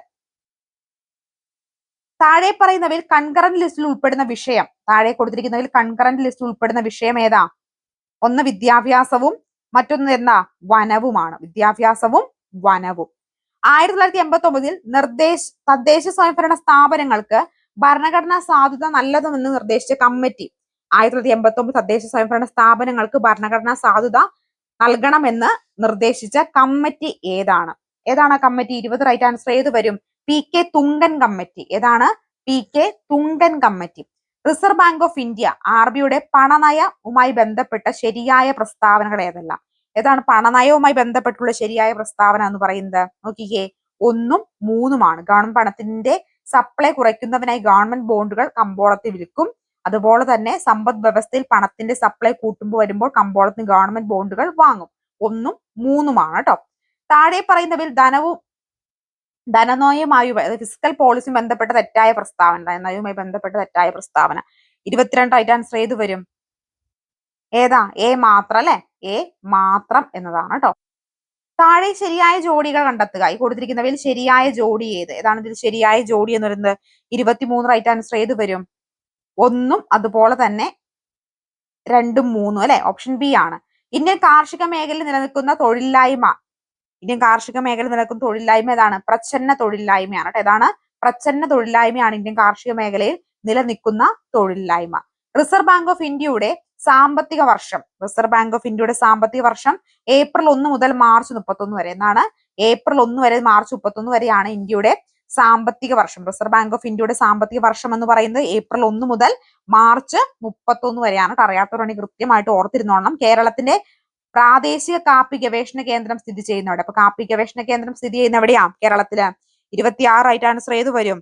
താഴെ പറയുന്നവയിൽ കൺകറന്റ് ലിസ്റ്റിൽ ഉൾപ്പെടുന്ന വിഷയം. താഴെ കൊടുത്തിരിക്കുന്നവയിൽ കൺകറന്റ് ലിസ്റ്റിൽ ഉൾപ്പെടുന്ന വിഷയം ഏതാ? ഒന്ന് വിദ്യാഭ്യാസവും മറ്റൊന്ന് എന്താ? വനവുമാണ്. വിദ്യാഭ്യാസവും വനവും. ആയിരത്തി തൊള്ളായിരത്തി എൺപത്തി ഒമ്പതിൽ നിർദ്ദേശ തദ്ദേശ സ്വയംഭരണ സ്ഥാപനങ്ങൾക്ക് ഭരണഘടനാ സാധുത നല്ലതെന്ന് നിർദ്ദേശിച്ച കമ്മിറ്റി. ആയിരത്തി തൊള്ളായിരത്തി എൺപത്തി ഒമ്പത് തദ്ദേശ സ്വയംഭരണ സ്ഥാപനങ്ങൾക്ക് ഭരണഘടനാ സാധുത നൽകണമെന്ന് നിർദ്ദേശിച്ച കമ്മിറ്റി ഏതാണ്? ഏതാണ് കമ്മിറ്റി? ഇരുപത് റൈറ്റ് ആൻസർ ഏത് വരും? പി കെ തുങ്കൻ കമ്മിറ്റി ഏതാണ്? P K Thungon committee Reserve Bank of India R ബിയുടെ പണനയവുമായി ബന്ധപ്പെട്ട ശരിയായ പ്രസ്താവനകൾ ഏതെല്ലാം? ഏതാണ് പണനയവുമായി ബന്ധപ്പെട്ടുള്ള ശരിയായ പ്രസ്താവന എന്ന് പറയുന്നത്? നോക്കിക്കേ ഒന്നും മൂന്നുമാണ്. ഗവൺമെന്റ് പണത്തിന്റെ സപ്ലൈ കുറയ്ക്കുന്നതിനായി ഗവൺമെന്റ് ബോണ്ടുകൾ കമ്പോളത്തിൽ വിൽക്കും. അതുപോലെ തന്നെ സമ്പദ് വ്യവസ്ഥയിൽ പണത്തിന്റെ സപ്ലൈ കൂട്ടുമ്പോൾ വരുമ്പോൾ കമ്പോളത്തിന് ഗവൺമെന്റ് ബോണ്ടുകൾ വാങ്ങും. ഒന്നും മൂന്നുമാണ് കേട്ടോ താഴെ പറയുന്നവയിൽ ധനവും ധനനയവുമായി ഫിസിക്കൽ പോളിസിയും ബന്ധപ്പെട്ട തെറ്റായ പ്രസ്താവന ധനനയവുമായി ബന്ധപ്പെട്ട തെറ്റായ പ്രസ്താവന. ഇരുപത്തിരണ്ട് ആയിട്ട് ആൻസർ ഏത് വരും. ഏതാ? എ മാത്രം അല്ലെ? എ മാത്രം എന്നതാണ് കേട്ടോ താഴെ ശരിയായ ജോഡികൾ കണ്ടെത്തുക. ഈ കൊടുത്തിരിക്കുന്നവയിൽ ശരിയായ ജോഡി ഏത്? ഏതാണ് ഇതിൽ ശരിയായ ജോഡി എന്ന് പറയുന്നത്? ഇരുപത്തിമൂന്ന് റൈറ്റ് ആൻസർ ഏത് വരും. ഒന്നും അതുപോലെ തന്നെ രണ്ടും മൂന്നും അല്ലെ? ഓപ്ഷൻ ബി ആണ്. ഇന്ത്യൻ കാർഷിക മേഖലയിൽ നിലനിൽക്കുന്ന തൊഴിലില്ലായ്മ ഇന്ത്യൻ കാർഷിക മേഖല നിലനിൽക്കുന്ന തൊഴിലില്ലായ്മ ഏതാണ്? പ്രച്ഛന്ന തൊഴിലില്ലായ്മയാണ് കേട്ടോ. ഏതാണ് പ്രച്ഛന്ന തൊഴിലില്ലായ്മയാണ് ഇന്ത്യൻ കാർഷിക മേഖലയിൽ നിലനിൽക്കുന്ന തൊഴിലില്ലായ്മ. റിസർവ് ബാങ്ക് ഓഫ് ഇന്ത്യയുടെ സാമ്പത്തിക വർഷം. റിസർവ് ബാങ്ക് ഓഫ് ഇന്ത്യയുടെ സാമ്പത്തിക വർഷം ഏപ്രിൽ ഒന്ന് മുതൽ മാർച്ച് മുപ്പത്തൊന്ന് വരെ. എന്നാണ് ഏപ്രിൽ ഒന്ന് വരെ മാർച്ച് മുപ്പത്തൊന്ന് വരെയാണ് ഇന്ത്യയുടെ സാമ്പത്തിക വർഷം. റിസർവ് ബാങ്ക് ഓഫ് ഇന്ത്യയുടെ സാമ്പത്തിക വർഷം എന്ന് പറയുന്നത് ഏപ്രിൽ ഒന്ന് മുതൽ മാർച്ച് മുപ്പത്തൊന്ന് വരെയാണ് അറിയാത്തവരാണെങ്കിൽ കൃത്യമായിട്ട് ഓർത്തിരുന്നോണം. കേരളത്തിന്റെ പ്രാദേശിക കാപ്പി ഗവേഷണ കേന്ദ്രം സ്ഥിതി ചെയ്യുന്നവിടെ. അപ്പൊ കാപ്പി ഗവേഷണ കേന്ദ്രം സ്ഥിതി ചെയ്യുന്ന എവിടെയാ? കേരളത്തിൽ. ഇരുപത്തിയാറായിട്ട് ആൻസർ വരും.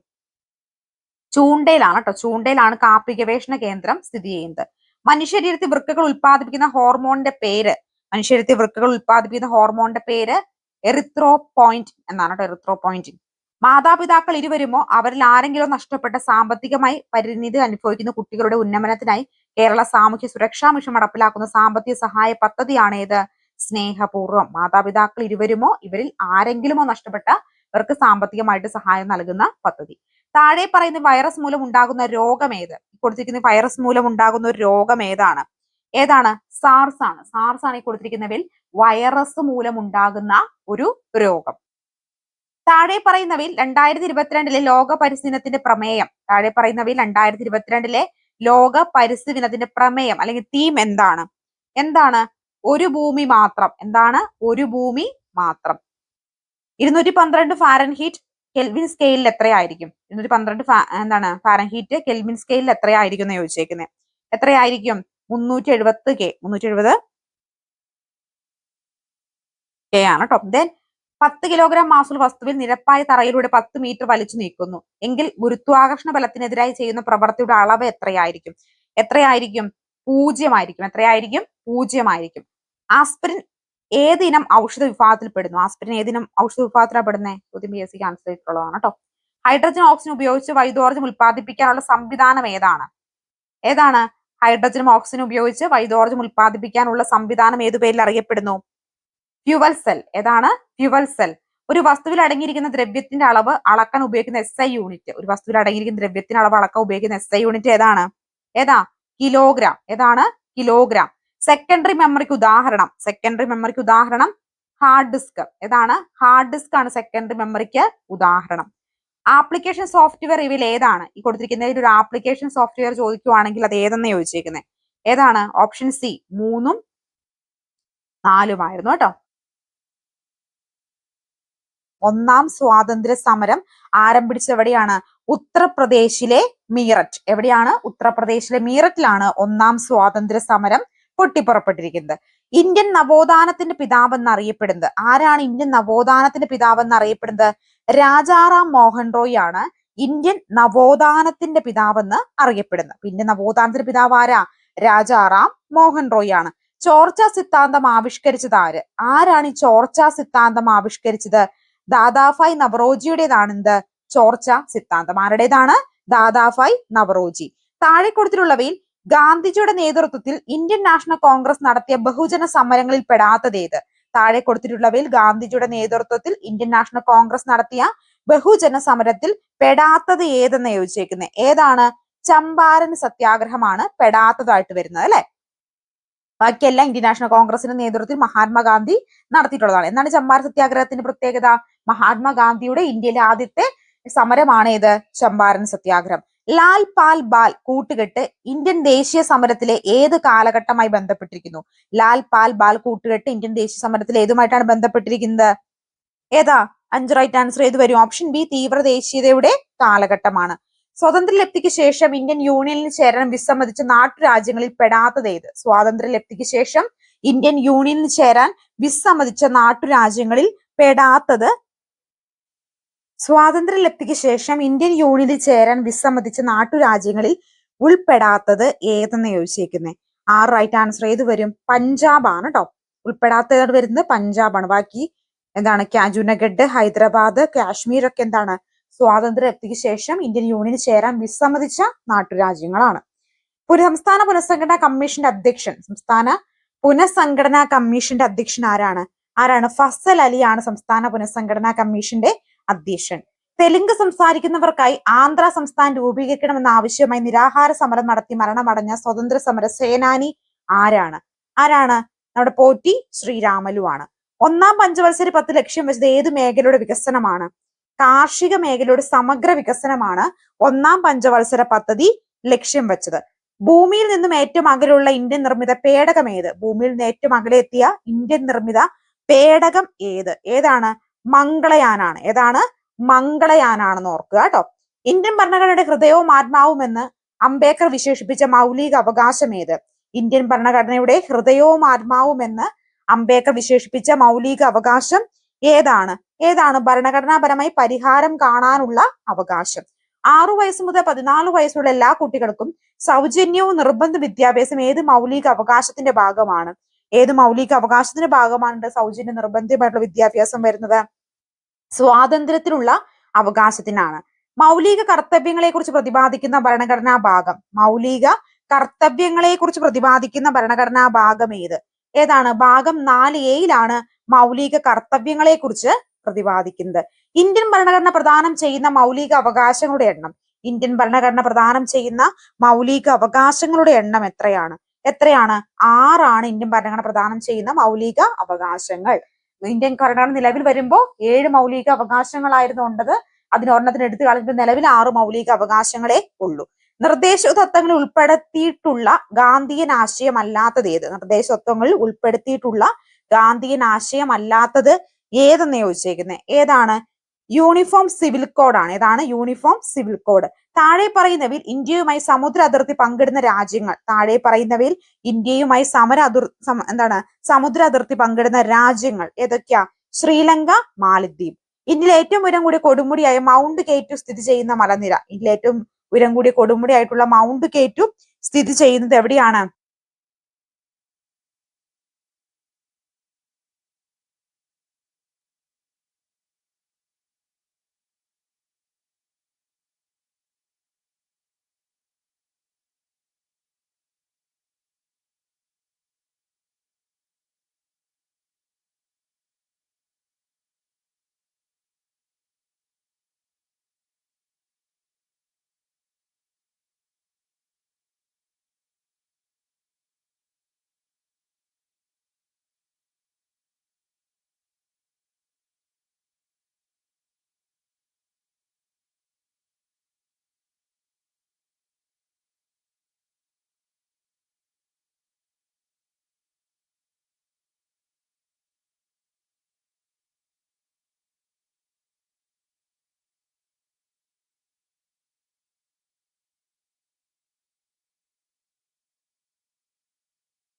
ചൂണ്ടയിലാണ് കേട്ടോ ചൂണ്ടയിലാണ് കാപ്പി ഗവേഷണ കേന്ദ്രം സ്ഥിതി ചെയ്യുന്നത്. മനുഷ്യരീരത്തിൽ വൃക്കകൾ ഉൽപ്പാദിപ്പിക്കുന്ന ഹോർമോണിന്റെ പേര്. മനുഷ്യരീരത്തിൽ വൃക്കകൾ ഉൽപ്പാദിപ്പിക്കുന്ന ഹോർമോണിന്റെ പേര് എറിത്രോ പോയിന്റ് എന്നാണ് കേട്ടോ എറിത്രോ പോയിന്റ് മാതാപിതാക്കൾ ഇരുവരുമോ? അവരിൽ ആരെങ്കിലും നഷ്ടപ്പെട്ട സാമ്പത്തികമായി പരിണിതി അനുഭവിക്കുന്ന കുട്ടികളുടെ ഉന്നമനത്തിനായി കേരള സാമൂഹ്യ സുരക്ഷാ മിഷൻ നടപ്പിലാക്കുന്ന സാമ്പത്തിക സഹായ പദ്ധതിയാണ് ഏത്? സ്നേഹപൂർവം. മാതാപിതാക്കൾ ഇരുവരുമോ? ഇവരിൽ ആരെങ്കിലുമോ നഷ്ടപ്പെട്ട ഇവർക്ക് സാമ്പത്തികമായിട്ട് സഹായം നൽകുന്ന പദ്ധതി. താഴെ പറയുന്ന വൈറസ് മൂലം ഉണ്ടാകുന്ന രോഗം ഏത്? കൊടുത്തിരിക്കുന്ന വൈറസ് മൂലം ഉണ്ടാകുന്ന ഒരു രോഗം ഏതാണ്? ഏതാണ്? സാർസ് ആണ്. സാർസ് ആണ് ഈ കൊടുത്തിരിക്കുന്നവയിൽ വൈറസ് മൂലം ഉണ്ടാകുന്ന ഒരു രോഗം. താഴെ പറയുന്നവയിൽ രണ്ടായിരത്തി ഇരുപത്തിരണ്ടിലെ ലോക പരിസ്ഥിതി പ്രമേയം. താഴെ പറയുന്നവയിൽ രണ്ടായിരത്തി ഇരുപത്തിരണ്ടിലെ ലോക പരിസ്ഥിതി ദിനത്തിന്റെ പ്രമേയം അല്ലെങ്കിൽ തീം എന്താണ്? എന്താണ്? ഒരു ഭൂമി മാത്രം. എന്താണ്? ഒരു ഭൂമി മാത്രം. ഇരുന്നൂറ്റി പന്ത്രണ്ട് ഫാരൻഹീറ്റ് കെൽവിൻ സ്കെയിലിൽ എത്രയായിരിക്കും? ഇരുന്നൂറ്റി പന്ത്രണ്ട് എന്താണ്? ഫാരൻഹീറ്റ് കെൽവിൻ സ്കെയിലിൽ എത്രയായിരിക്കും എന്ന് ചോദിച്ചേക്കുന്നത് എത്രയായിരിക്കും? മുന്നൂറ്റി എഴുപത് കെ മുന്നൂറ്റി എഴുപത് കെ ആണ് കേട്ടോ ദെൻ പത്ത് കിലോഗ്രാം മാസുൽ വസ്തുവിൽ നിരപ്പായ തറയിലൂടെ പത്ത് മീറ്റർ വലിച്ചു നീക്കുന്നു. എങ്കിൽ ഗുരുത്വാകർഷണ ബലത്തിനെതിരായി ചെയ്യുന്ന പ്രവൃത്തിയുടെ അളവ് എത്രയായിരിക്കും? എത്രയായിരിക്കും? പൂജ്യമായിരിക്കും. എത്രയായിരിക്കും? പൂജ്യമായിരിക്കും. ആസ്പിരിൻ ഏതിനം ഔഷധ വിഭാഗത്തിൽ പെടുന്നു ആസ്പിരിൻ ഏതിനം ഔഷധ വിഭാഗത്തിലാണ് പെടുന്നത് ചോദ്യം പി എസ് സിക്ക് ആൻസർ ചെയ്തിട്ടുള്ളതാണ് കേട്ടോ ഹൈഡ്രജൻ ഓക്സിജൻ ഉപയോഗിച്ച് വൈദ്യോർജം ഉൽപ്പാദിപ്പിക്കാനുള്ള സംവിധാനം ഏതാണ്? ഏതാണ്? ഹൈഡ്രജനും ഓക്സിജനും ഉപയോഗിച്ച് വൈദ്യോർജം ഉൽപ്പാദിപ്പിക്കാനുള്ള സംവിധാനം ഏതു പേരിൽ അറിയപ്പെടുന്നു? ഫ്യുവൽ സെൽ ഏതാണ്? ഫ്യുവൽ സെൽ ഒരു വസ്തുവിൽ അടങ്ങിയിരിക്കുന്ന ദ്രവ്യത്തിന്റെ അളവ് അളക്കാൻ ഉപയോഗിക്കുന്ന എസ് ഐ യൂണിറ്റ് ഒരു വസ്തുവിൽ അടങ്ങിയിരിക്കുന്ന ദ്രവ്യത്തിന്റെ അളവ് അളക്കാൻ ഉപയോഗിക്കുന്ന എസ് ഐ യൂണിറ്റ് ഏതാണ്? ഏതാ? കിലോഗ്രാം ഏതാണ്? കിലോഗ്രാം സെക്കൻഡറി മെമ്മറിക്ക് ഉദാഹരണം. സെക്കൻഡറി മെമ്മറിക്ക് ഉദാഹരണം ഹാർഡ് ഡിസ്ക് ഏതാണ്? ഹാർഡ് ഡിസ്ക് ആണ് സെക്കൻഡറി മെമ്മറിക്ക് ഉദാഹരണം. ആപ്ലിക്കേഷൻ സോഫ്റ്റ്വെയർ ഇവയിൽ ഏതാണ്? ഈ കൊടുത്തിരിക്കുന്നതിൽ ഒരു ആപ്ലിക്കേഷൻ സോഫ്റ്റ്വെയർ ചോദിക്കുവാണെങ്കിൽ അത് ഏതെന്ന് ചോദിച്ചേക്കുന്നത് ഏതാണ്? ഓപ്ഷൻ സി മൂന്നും നാലുമായിരുന്നു കേട്ടോ. ഒന്നാം സ്വാതന്ത്ര്യ സമരം ആരംഭിച്ചത് എവിടെയാണ് ഉത്തർപ്രദേശിലെ മീററ്റ്. എവിടെയാണ്? ഉത്തർപ്രദേശിലെ മീററ്റിലാണ് ഒന്നാം സ്വാതന്ത്ര്യ സമരം പൊട്ടിപ്പുറപ്പെട്ടിരിക്കുന്നത്. ഇന്ത്യൻ നവോത്ഥാനത്തിന്റെ പിതാവ് എന്നറിയപ്പെടുന്നത് ആരാണ് ഇന്ത്യൻ നവോത്ഥാനത്തിന്റെ പിതാവ് എന്നറിയപ്പെടുന്നത് രാജാറാം മോഹൻ റോയ് ആണ് ഇന്ത്യൻ നവോത്ഥാനത്തിന്റെ പിതാവെന്ന് അറിയപ്പെടുന്നത്. ഇന്ത്യൻ നവോത്ഥാനത്തിന്റെ പിതാവ് ആരാ? രാജാറാം മോഹൻ റോയ് ആണ്. ചോർച്ച സിദ്ധാന്തം ആവിഷ്കരിച്ചത് ആര്? ആരാണ് ഈ ചോർച്ച സിദ്ധാന്തം ആവിഷ്കരിച്ചത്? ദാദാഫായ് നവറോജിയുടേതാണ് എന്ത് ചോർച്ച സിദ്ധാന്തം. ആരുടേതാണ്? ദാദാഫായ് നവറോജി. താഴെ കൊടുത്തിട്ടുള്ളവയിൽ ഗാന്ധിജിയുടെ നേതൃത്വത്തിൽ ഇന്ത്യൻ നാഷണൽ കോൺഗ്രസ് നടത്തിയ ബഹുജന സമരങ്ങളിൽ പെടാത്തതേത് താഴെ കൊടുത്തിട്ടുള്ളവയിൽ ഗാന്ധിജിയുടെ നേതൃത്വത്തിൽ ഇന്ത്യൻ നാഷണൽ കോൺഗ്രസ് നടത്തിയ ബഹുജന സമരത്തിൽ പെടാത്തത് ഏതെന്ന് ചോദിച്ചേക്കുന്നത് ഏതാണ്? ചമ്പാരൻ സത്യാഗ്രഹമാണ് പെടാത്തതായിട്ട് വരുന്നത് അല്ലെ? ബാക്കിയെല്ലാം ഇന്ത്യൻ നാഷണൽ കോൺഗ്രസിന്റെ നേതൃത്വത്തിൽ മഹാത്മാഗാന്ധി നടത്തിയിട്ടുള്ളതാണ്. എന്നാണ് ചമ്പാരൻ സത്യാഗ്രഹത്തിന്റെ പ്രത്യേകത? മഹാത്മാഗാന്ധിയുടെ ഇന്ത്യയിലെ ആദ്യത്തെ സമരമാണ് ചമ്പാരൻ സത്യാഗ്രഹം. ലാൽ പാൽ ബാൽ കൂട്ടുകെട്ട് ഇന്ത്യൻ ദേശീയ സമരത്തിലെ ഏത് കാലഘട്ടമായി ബന്ധപ്പെട്ടിരിക്കുന്നു? ലാൽ പാൽ ബാൽ കൂട്ടുകെട്ട് ഇന്ത്യൻ ദേശീയ സമരത്തിലെ ഏതുമായിട്ടാണ് ബന്ധപ്പെട്ടിരിക്കുന്നത്? ഏതാ? അഞ്ച് റൈറ്റ് ആൻസർ ഏത് വരും? ഓപ്ഷൻ ബി തീവ്ര ദേശീയതയുടെ കാലഘട്ടമാണ്. സ്വാതന്ത്ര്യലബ്ധിക്ക് ശേഷം ഇന്ത്യൻ യൂണിയനിൽ ചേരാൻ വിസമ്മതിച്ച നാട്ടുരാജ്യങ്ങളിൽ പെടാത്തത് ഏത്? സ്വാതന്ത്ര്യലബ്ധിക്ക് ശേഷം ഇന്ത്യൻ യൂണിയനിൽ ചേരാൻ വിസമ്മതിച്ച നാട്ടുരാജ്യങ്ങളിൽ പെടാത്തത് സ്വാതന്ത്ര്യലബ്ധിക്ക് ശേഷം ഇന്ത്യൻ യൂണിയനിൽ ചേരാൻ വിസമ്മതിച്ച നാട്ടുരാജ്യങ്ങളിൽ ഉൾപ്പെടാത്തത് ഏതെന്ന് ചോദിച്ചേക്കുന്നത് ആ റൈറ്റ് ആൻസർ ഏത് വരും? പഞ്ചാബ് ആണ് കേട്ടോ ഉൾപ്പെടാത്തത് വരുന്നത് പഞ്ചാബാണ്. ബാക്കി എന്താണ്? ക്യാ- ജുനഗഡ് ഹൈദരാബാദ് കാശ്മീർ ഒക്കെ എന്താണ്? സ്വാതന്ത്ര്യലബ്ധിക്ക് ശേഷം ഇന്ത്യൻ യൂണിയനിൽ ചേരാൻ വിസമ്മതിച്ച നാട്ടുരാജ്യങ്ങളാണ്. പുര സംസ്ഥാന പുനഃസംഘടനാ കമ്മീഷന്റെ അധ്യക്ഷൻ സംസ്ഥാന പുനഃസംഘടനാ കമ്മീഷന്റെ അധ്യക്ഷൻ ആരാണ്? ആരാണ്? ഫസൽ അലിയാണ് സംസ്ഥാന പുനഃസംഘടനാ കമ്മീഷന്റെ അധ്യക്ഷൻ. തെലുങ്ക് സംസാരിക്കുന്നവർക്കായി ആന്ധ്ര സംസ്ഥാനം രൂപീകരിക്കണമെന്ന ആവശ്യമായി നിരാഹാര സമരം നടത്തി മരണമടഞ്ഞ സ്വതന്ത്ര സമര സേനാനി ആരാണ്? ആരാണ്? നമ്മുടെ പോറ്റി ശ്രീരാമലു ആണ്. ഒന്നാം പഞ്ചവത്സര പത്ത് ലക്ഷ്യം വെച്ചത് ഏത് മേഖലയുടെ വികസനമാണ്? കാർഷിക മേഖലയുടെ സമഗ്ര വികസനമാണ് ഒന്നാം പഞ്ചവത്സര പദ്ധതി ലക്ഷ്യം വെച്ചത്. ഭൂമിയിൽ നിന്നും ഏറ്റവും അകലെയുള്ള ഇന്ത്യൻ നിർമ്മിത പേടകം ഏത്? ഭൂമിയിൽ നിന്ന് ഏറ്റവും അകലെ എത്തിയ ഇന്ത്യൻ നിർമ്മിത പേടകം ഏത്? ഏതാണ്? മംഗളയാനാണ്. ഏതാണ്? മംഗളയാനാണെന്ന് ഓർക്കുക കേട്ടോ. ഇന്ത്യൻ ഭരണഘടനയുടെ ഹൃദയവും ആത്മാവും എന്ന് അംബേദ്കർ വിശേഷിപ്പിച്ച മൗലിക അവകാശം ഏത്? ഇന്ത്യൻ ഭരണഘടനയുടെ ഹൃദയവും ആത്മാവും എന്ന് അംബേദ്കർ വിശേഷിപ്പിച്ച മൗലിക അവകാശം ഏതാണ്? ഏതാണ് ഭരണഘടനാപരമായി പരിഹാരം കാണാനുള്ള അവകാശം? ആറു വയസ്സ് മുതൽ പതിനാല് വയസ്സുള്ള എല്ലാ കുട്ടികൾക്കും സൗജന്യവും നിർബന്ധ വിദ്യാഭ്യാസം ഏത് മൗലിക അവകാശത്തിന്റെ ഭാഗമാണ്? ഏത് മൗലിക അവകാശത്തിന്റെ ഭാഗമാണ് സൗജന്യ നിർബന്ധമായിട്ടുള്ള വിദ്യാഭ്യാസം വരുന്നത്? സ്വാതന്ത്ര്യത്തിലുള്ള അവകാശത്തിനാണ്. മൗലിക കർത്തവ്യങ്ങളെ കുറിച്ച് പ്രതിപാദിക്കുന്ന ഭരണഘടനാ ഭാഗം. മൗലിക കർത്തവ്യങ്ങളെ കുറിച്ച് പ്രതിപാദിക്കുന്ന ഭരണഘടനാ ഭാഗം ഏത്? ഏതാണ്? ഭാഗം നാല് എയിലാണ് മൗലിക കർത്തവ്യങ്ങളെക്കുറിച്ച് പ്രതിപാദിക്കുന്നത്. ഇന്ത്യൻ ഭരണഘടന പ്രദാനം ചെയ്യുന്ന മൗലിക അവകാശങ്ങളുടെ എണ്ണം. ഇന്ത്യൻ ഭരണഘടന പ്രദാനം ചെയ്യുന്ന മൗലിക അവകാശങ്ങളുടെ എണ്ണം എത്രയാണ്? എത്രയാണ്? ആറാണ് ഇന്ത്യൻ ഭരണഘടന പ്രദാനം ചെയ്യുന്ന മൗലിക അവകാശങ്ങൾ. ഇന്ത്യൻ ഭരണഘടന നിലവിൽ വരുമ്പോൾ ഏഴ് മൗലിക അവകാശങ്ങളായിരുന്നു ഉണ്ടത് അതിന് ഒരെണ്ണത്തിന് എടുത്തു കളഞ്ഞിട്ട് നിലവിൽ ആറ് മൗലിക അവകാശങ്ങളെ ഉള്ളൂ. നിർദ്ദേശ തത്വങ്ങളിൽ ഉൾപ്പെടുത്തിയിട്ടുള്ള ഗാന്ധിയൻ ആശയം അല്ലാത്തത് ഏത്? നിർദ്ദേശ തത്വങ്ങളിൽ ഉൾപ്പെടുത്തിയിട്ടുള്ള ഗാന്ധിയൻ ആശയം അല്ലാത്തത് ഏതെന്ന് ചോദിച്ചേക്കുന്നത് ഏതാണ്? യൂണിഫോം സിവിൽ കോഡാണ് ഏതാണ്? യൂണിഫോം സിവിൽ കോഡ് താഴെ പറയുന്നവയിൽ ഇന്ത്യയുമായി സമുദ്ര അതിർത്തി പങ്കിടുന്ന രാജ്യങ്ങൾ. താഴെ പറയുന്നവയിൽ ഇന്ത്യയുമായി സമര അതിർ എന്താണ്? സമുദ്ര അതിർത്തി പങ്കിടുന്ന രാജ്യങ്ങൾ ഏതൊക്കെയാ? ശ്രീലങ്ക മാലദ്വീപ്. ഇന്ത്യയിലെ ഏറ്റവും ഉയരം കൂടിയ കൊടുമുടിയായ മൗണ്ട് കേറ്റു സ്ഥിതി ചെയ്യുന്ന മലനിര. ഇന്ത്യയിലേറ്റവും ഉയരം കൂടിയ കൊടുമുടി ആയിട്ടുള്ള മൗണ്ട് കേറ്റു സ്ഥിതി ചെയ്യുന്നത് എവിടെയാണ്?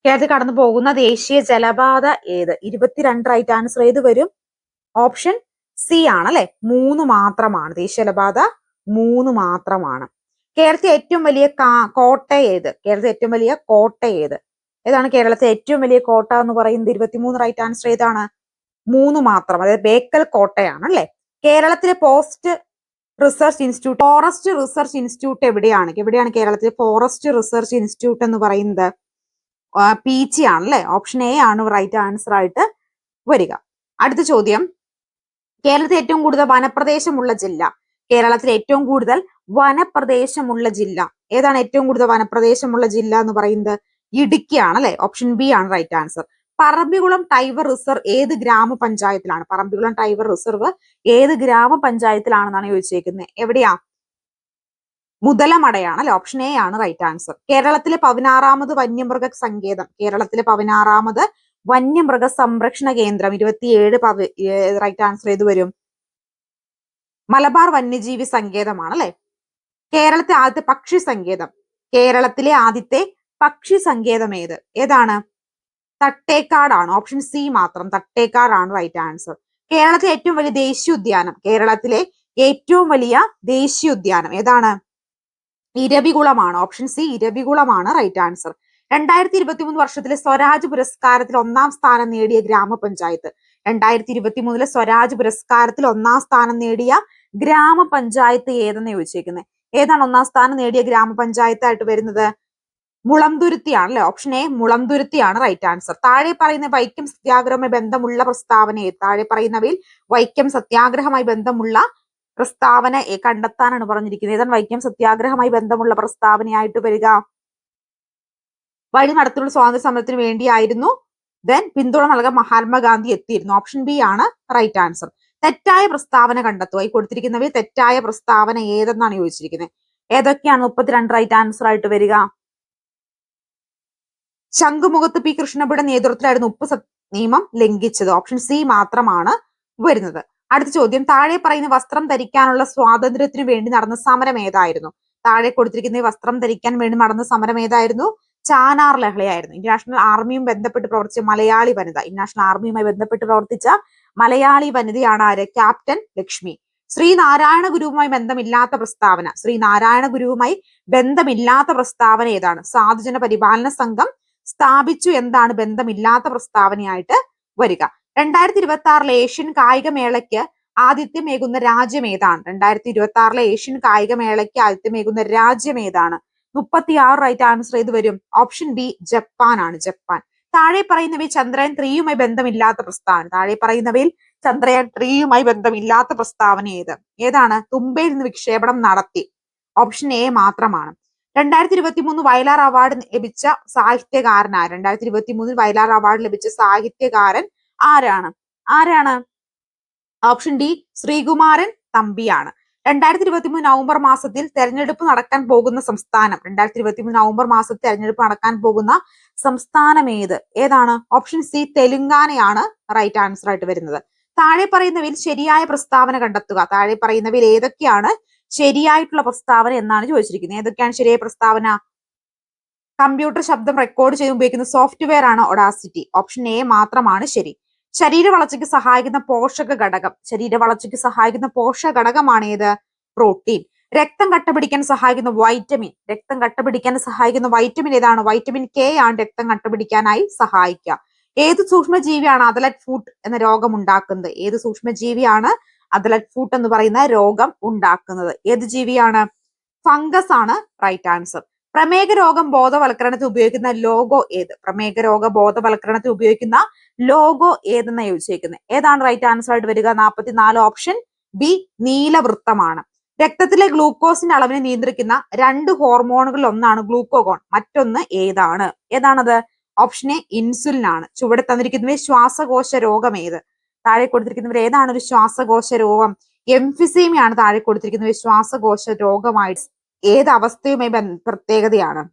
കേരളത്തിൽ കടന്നു പോകുന്ന ദേശീയ ജലപാത ഏത്? ഇരുപത്തിരണ്ട് റൈറ്റ് ആൻസർ ഏത് വരും. ഓപ്ഷൻ സി ആണ് അല്ലെ മൂന്ന് മാത്രമാണ്. ദേശീയ ജലപാത മൂന്ന് മാത്രമാണ്. കേരളത്തിലെ ഏറ്റവും വലിയ കോട്ട ഏത്? കേരളത്തിലെ ഏറ്റവും വലിയ കോട്ട ഏത്? ഏതാണ് കേരളത്തിലെ ഏറ്റവും വലിയ കോട്ട എന്ന് പറയുന്നത്? ഇരുപത്തിമൂന്ന് റൈറ്റ് ആൻസർ ഏതാണ് മൂന്ന് മാത്രം. അതായത് ബേക്കൽ കോട്ടയാണ് അല്ലെ? കേരളത്തിലെ post research institute forest research institute എവിടെയാണ്? എവിടെയാണ് കേരളത്തിലെ ഫോറസ്റ്റ് റിസർച്ച് ഇൻസ്റ്റിറ്റ്യൂട്ട് എന്ന് പറയുന്നത്? പീച്ചി ആണ് അല്ലെ ഓപ്ഷൻ എ ആണ് റൈറ്റ് ആൻസർ ആയിട്ട് വരിക. അടുത്ത ചോദ്യം. കേരളത്തിൽ ഏറ്റവും കൂടുതൽ വനപ്രദേശമുള്ള ജില്ല. കേരളത്തിൽ ഏറ്റവും കൂടുതൽ വനപ്രദേശമുള്ള ജില്ല. ഏതാണ് ഏറ്റവും കൂടുതൽ വനപ്രദേശമുള്ള ജില്ല എന്ന് പറയുന്നത്? ഇടുക്കിയാണ് അല്ലെ ഓപ്ഷൻ ബി ആണ് right answer Parambikulam tiger reserve ഏത് ഗ്രാമപഞ്ചായത്തിലാണ്? പറമ്പികുളം ടൈവർ റിസർവ് ഏത് ഗ്രാമപഞ്ചായത്തിലാണെന്നാണ് ചോദിച്ചേക്കുന്നത്. എവിടെയാ? മുതലമടയാണ് ഓപ്ഷൻ എ ആണ് റൈറ്റ് ആൻസർ കേരളത്തിലെ പതിനാറാമത് വന്യമൃഗ സങ്കേതം. കേരളത്തിലെ പതിനാറാമത് വന്യമൃഗ സംരക്ഷണ കേന്ദ്രം. ഇരുപത്തിയേഴ് പവ റൈറ്റ് ആൻസർ ഏത് വരും? മലബാർ വന്യജീവി സങ്കേതമാണ് അല്ലെ കേരളത്തെ ആദ്യത്തെ പക്ഷി സങ്കേതം. കേരളത്തിലെ ആദ്യത്തെ പക്ഷി സങ്കേതം ഏത്? ഏതാണ്? തട്ടേക്കാടാണ്. ഓപ്ഷൻ സി മാത്രം. തട്ടേക്കാടാണ് റൈറ്റ് ആൻസർ കേരളത്തിലെ ഏറ്റവും വലിയ ദേശീയ ഉദ്യാനം. കേരളത്തിലെ ഏറ്റവും വലിയ ദേശീയ ഉദ്യാനം. ഏതാണ്? ഇരവികുളമാണ്. ഓപ്ഷൻ സി ഇരവികുളമാണ് റൈറ്റ് ആൻസർ രണ്ടായിരത്തി ഇരുപത്തി മൂന്ന് വർഷത്തിലെ സ്വരാജ് പുരസ്കാരത്തിൽ ഒന്നാം സ്ഥാനം നേടിയ ഗ്രാമപഞ്ചായത്ത്. രണ്ടായിരത്തി ഇരുപത്തി മൂന്നിലെ സ്വരാജ് പുരസ്കാരത്തിൽ ഒന്നാം സ്ഥാനം നേടിയ ഗ്രാമപഞ്ചായത്ത് ഏതെന്ന് ചോദിച്ചേക്കുന്നത് ഏതാണ് ഒന്നാം സ്ഥാനം നേടിയ ഗ്രാമപഞ്ചായത്തായിട്ട് വരുന്നത്? മുളംതുരുത്തിയാണ് അല്ലെ ഓപ്ഷൻ എ മുളംതുരുത്തിയാണ് റൈറ്റ് ആൻസർ താഴെ പറയുന്ന വൈക്കം സത്യാഗ്രഹവുമായി ബന്ധമുള്ള പ്രസ്താവന താഴെ പറയുന്നവയിൽ വൈക്കം സത്യാഗ്രഹമായി ബന്ധമുള്ള പ്രസ്താവന കണ്ടെത്താനാണ് പറഞ്ഞിരിക്കുന്നത്. ഏതാണ് വൈക്കം സത്യാഗ്രഹമായി ബന്ധമുള്ള പ്രസ്താവനയായിട്ട് വരിക. വഴി നടത്തുള്ള സ്വാതന്ത്ര്യ സമരത്തിന് വേണ്ടിയായിരുന്നു. ദെൻ പിന്തുണ നൽകാൻ മഹാത്മാഗാന്ധി എത്തിയിരുന്നു. ഓപ്ഷൻ ബി ആണ് റൈറ്റ് ആൻസർ തെറ്റായ പ്രസ്താവന കണ്ടെത്തുക. ഈ കൊടുത്തിരിക്കുന്നവയിൽ തെറ്റായ പ്രസ്താവന ഏതെന്നാണ് ചോദിച്ചിരിക്കുന്നത്. ഏതൊക്കെയാണ് മുപ്പത്തിരണ്ട് റൈറ്റ് ആൻസർ ആയിട്ട് വരിക? ശംഖുമുഖത്ത് പി കൃഷ്ണപിയുടെ നേതൃത്വത്തിലായിരുന്നു ഉപ്പ് നിയമം ലംഘിച്ചത്. ഓപ്ഷൻ സി മാത്രമാണ് വരുന്നത്. അടുത്ത ചോദ്യം. താഴെ പറയുന്ന വസ്ത്രം ധരിക്കാനുള്ള സ്വാതന്ത്ര്യത്തിന് വേണ്ടി നടന്ന സമരം ഏതായിരുന്നു? താഴെ കൊടുത്തിരിക്കുന്ന വസ്ത്രം ധരിക്കാൻ വേണ്ടി നടന്ന സമരം ഏതായിരുന്നു? ചാനാർ ലഹളയായിരുന്നു. ഇന്റർനാഷണൽ ആർമിയും ബന്ധപ്പെട്ട് പ്രവർത്തിച്ച മലയാളി വനിത. ഇന്റർനാഷണൽ ആർമിയുമായി ബന്ധപ്പെട്ട് പ്രവർത്തിച്ച മലയാളി വനിതയാണ് ആര്? ക്യാപ്റ്റൻ ലക്ഷ്മി. ശ്രീനാരായണ ഗുരുവുമായി ബന്ധമില്ലാത്ത പ്രസ്താവന. ശ്രീനാരായണ ഗുരുവുമായി ബന്ധമില്ലാത്ത പ്രസ്താവന ഏതാണ്? സാധുജന പരിപാലന സംഘം സ്ഥാപിച്ചു എന്താണ് ബന്ധമില്ലാത്ത പ്രസ്താവനയായിട്ട് വരിക. രണ്ടായിരത്തി ഇരുപത്തി ആറിലെ ഏഷ്യൻ കായികമേളയ്ക്ക് രാജ്യം ഏതാണ്? രണ്ടായിരത്തി ഇരുപത്തി ആറിലെ ഏഷ്യൻ കായികമേളയ്ക്ക് ഏതാണ്? മുപ്പത്തി ആറ് റൈറ്റ് ആൻസർ ഏത് വരും. ഓപ്ഷൻ ബി ജപ്പാൻ ആണ്. ജപ്പാൻ. താഴെ പറയുന്നവയിൽ ചന്ദ്രയാൻ ത്രീയുമായി ബന്ധമില്ലാത്ത പ്രസ്താവന. താഴെ പറയുന്നവയിൽ ചന്ദ്രയാൻ ത്രീയുമായി ബന്ധമില്ലാത്ത പ്രസ്താവന ഏത്? ഏതാണ്? തുമ്പയിൽ നിന്ന് വിക്ഷേപണം നടത്തി. ഓപ്ഷൻ എ മാത്രമാണ്. രണ്ടായിരത്തി ഇരുപത്തി മൂന്ന് വയലാർ അവാർഡ് ലഭിച്ച സാഹിത്യകാരനാണ് രണ്ടായിരത്തി ഇരുപത്തി മൂന്നിൽ വയലാർ അവാർഡ് ലഭിച്ച സാഹിത്യകാരൻ ആരാണ്? ആരാണ്? ഓപ്ഷൻ ഡി ശ്രീകുമാരൻ തമ്പിയാണ്. രണ്ടായിരത്തി ഇരുപത്തി മൂന്ന് നവംബർ മാസത്തിൽ തെരഞ്ഞെടുപ്പ് നടക്കാൻ പോകുന്ന സംസ്ഥാനം. രണ്ടായിരത്തി ഇരുപത്തി മൂന്ന് നവംബർ മാസത്തിൽ തെരഞ്ഞെടുപ്പ് നടക്കാൻ പോകുന്ന സംസ്ഥാനം ഏത്? ഏതാണ്? ഓപ്ഷൻ സി തെലുങ്കാനയാണ് റൈറ്റ് ആൻസർ ആയിട്ട് വരുന്നത്. താഴെ പറയുന്നവയിൽ ശരിയായ പ്രസ്താവന കണ്ടെത്തുക. താഴെ പറയുന്നവയിൽ ഏതൊക്കെയാണ് ശരിയായിട്ടുള്ള പ്രസ്താവന എന്നാണ് ചോദിച്ചിരിക്കുന്നത്. ഏതൊക്കെയാണ് ശരിയായ പ്രസ്താവന? കമ്പ്യൂട്ടർ ശബ്ദം റെക്കോർഡ് ചെയ്ത് ഉപയോഗിക്കുന്ന സോഫ്റ്റ്വെയർ ആണ് ഒഡാസിറ്റി ഓപ്ഷൻ എ മാത്രമാണ് ശരി. ശരീര വളർച്ചയ്ക്ക് സഹായിക്കുന്ന പോഷക ഘടകം. ശരീര വളർച്ചയ്ക്ക് സഹായിക്കുന്ന പോഷക ഘടകമാണ് ഏത്? പ്രോട്ടീൻ. രക്തം കട്ടപിടിക്കാൻ സഹായിക്കുന്ന വൈറ്റമിൻ. രക്തം കട്ടപിടിക്കാൻ സഹായിക്കുന്ന വൈറ്റമിൻ ഏതാണ്? വൈറ്റമിൻ കെ ആണ് രക്തം കട്ടപിടിക്കാനായി സഹായിക്കുക. ഏത് സൂക്ഷ്മജീവിയാണ് അതലറ്റ് ഫുഡ് എന്ന രോഗം ഉണ്ടാക്കുന്നത്? ഏത് സൂക്ഷ്മജീവിയാണ് അതലറ്റ് ഫുഡ് എന്ന് പറയുന്ന രോഗം ഉണ്ടാക്കുന്നത്? ഏത് ജീവിയാണ്? ഫംഗസ് ആണ് റൈറ്റ് ആൻസർ. പ്രമേഹ രോഗം ബോധവൽക്കരണത്തിൽ ഉപയോഗിക്കുന്ന ലോഗോ ഏത്? പ്രമേഹ രോഗ ബോധവൽക്കരണത്തിൽ ഉപയോഗിക്കുന്ന ലോഗോ ഏതെന്ന് ചോദിച്ചേക്കുന്നത് ഏതാണ് റൈറ്റ് ആൻസർ ആയിട്ട് വരിക? നാൽപ്പത്തിനാല് ഓപ്ഷൻ ബി നീലവൃത്തമാണ്. രക്തത്തിലെ ഗ്ലൂക്കോസിന്റെ അളവിനെ നിയന്ത്രിക്കുന്ന രണ്ട് ഹോർമോണുകളിൽ ഒന്നാണ് ഗ്ലൂക്കോഗോൺ. മറ്റൊന്ന് ഏതാണ്? ഏതാണത്? ഓപ്ഷൻ എ ഇൻസുലിൻ ആണ്. ചുവടെ തന്നിരിക്കുന്നത് ശ്വാസകോശ രോഗം ഏത്? താഴെ കൊടുത്തിരിക്കുന്നവർ ഏതാണ് ഒരു ശ്വാസകോശ രോഗം? എംഫിസീമിയാണ് താഴെ കൊടുത്തിരിക്കുന്നത് ശ്വാസകോശ രോഗമായിട്ട് ഏത് അവസ്ഥയുമായി പ്രത്യേകതയാണ്.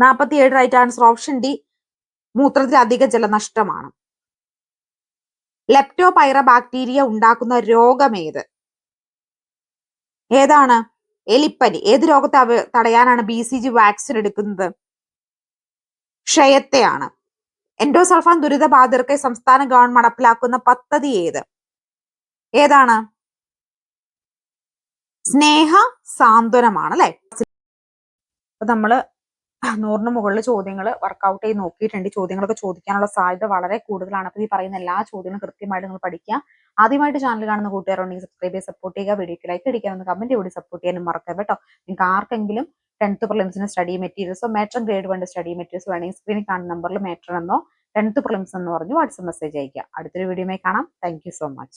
നാൽപ്പത്തിയേഴ് റൈറ്റ് ആൻസർ ഓപ്ഷൻ ഡി മൂത്രത്തിൽ അധിക ജലനഷ്ടമാണ്. ലെപ്റ്റോപൈറ ബാക്ടീരിയ ഉണ്ടാക്കുന്ന രോഗം ഏത്? ഏതാണ്? എലിപ്പനി. ഏത് രോഗത്തെ തടയാനാണ് ബി സി ജി വാക്സിൻ എടുക്കുന്നത്? ക്ഷയത്തെയാണ്. എൻഡോസൾഫാൻ ദുരിതബാധിതർക്ക് സംസ്ഥാന ഗവൺമെന്റ് നടപ്പിലാക്കുന്ന പദ്ധതി ഏത്? ഏതാണ്? സ്നേഹ സാന്ത്വനമാണ് അല്ലെ അപ്പൊ നമ്മൾ നൂറിന് മുകളിൽ ചോദ്യങ്ങൾ വർക്ക്ഔട്ട് ചെയ്ത് നോക്കിയിട്ടുണ്ട്. ചോദ്യങ്ങളൊക്കെ ചോദിക്കാനുള്ള സാധ്യത വളരെ കൂടുതലാണ്. അപ്പൊ ഈ പറയുന്ന എല്ലാ ചോദ്യങ്ങളും കൃത്യമായിട്ട് നിങ്ങൾ പഠിക്കുക. ആദ്യമായിട്ട് ചാനൽ കാണുന്ന കൂട്ടുകാരുണ്ടെങ്കിൽ സബ്സ്ക്രൈബ് ചെയ്ത് സപ്പോർട്ട് ചെയ്യുക വീഡിയോക്ക് ലൈക്ക് അടിക്കാൻ ഒന്ന് കമന്റ് കൂടി സപ്പോർട്ട് ചെയ്യാനും മറക്കരുത് കേട്ടോ. നിങ്ങൾക്ക് ആർക്കെങ്കിലും ടെൻത്ത് പ്രിലിംസിന് study മെറ്റീരിയൽസോ matron grade one study materials വേണമെങ്കിൽ സ്ക്രീനിൽ കാണുന്ന നമ്പറിൽ മാറ്റർ എന്നോ ടെൻത്ത് പ്രിലിംസ് എന്ന് പറഞ്ഞു വാട്സപ്പ് മെസ്സേജ് അയക്കുക അടുത്തൊരു വീഡിയോയിൽ കാണാം. Thank so much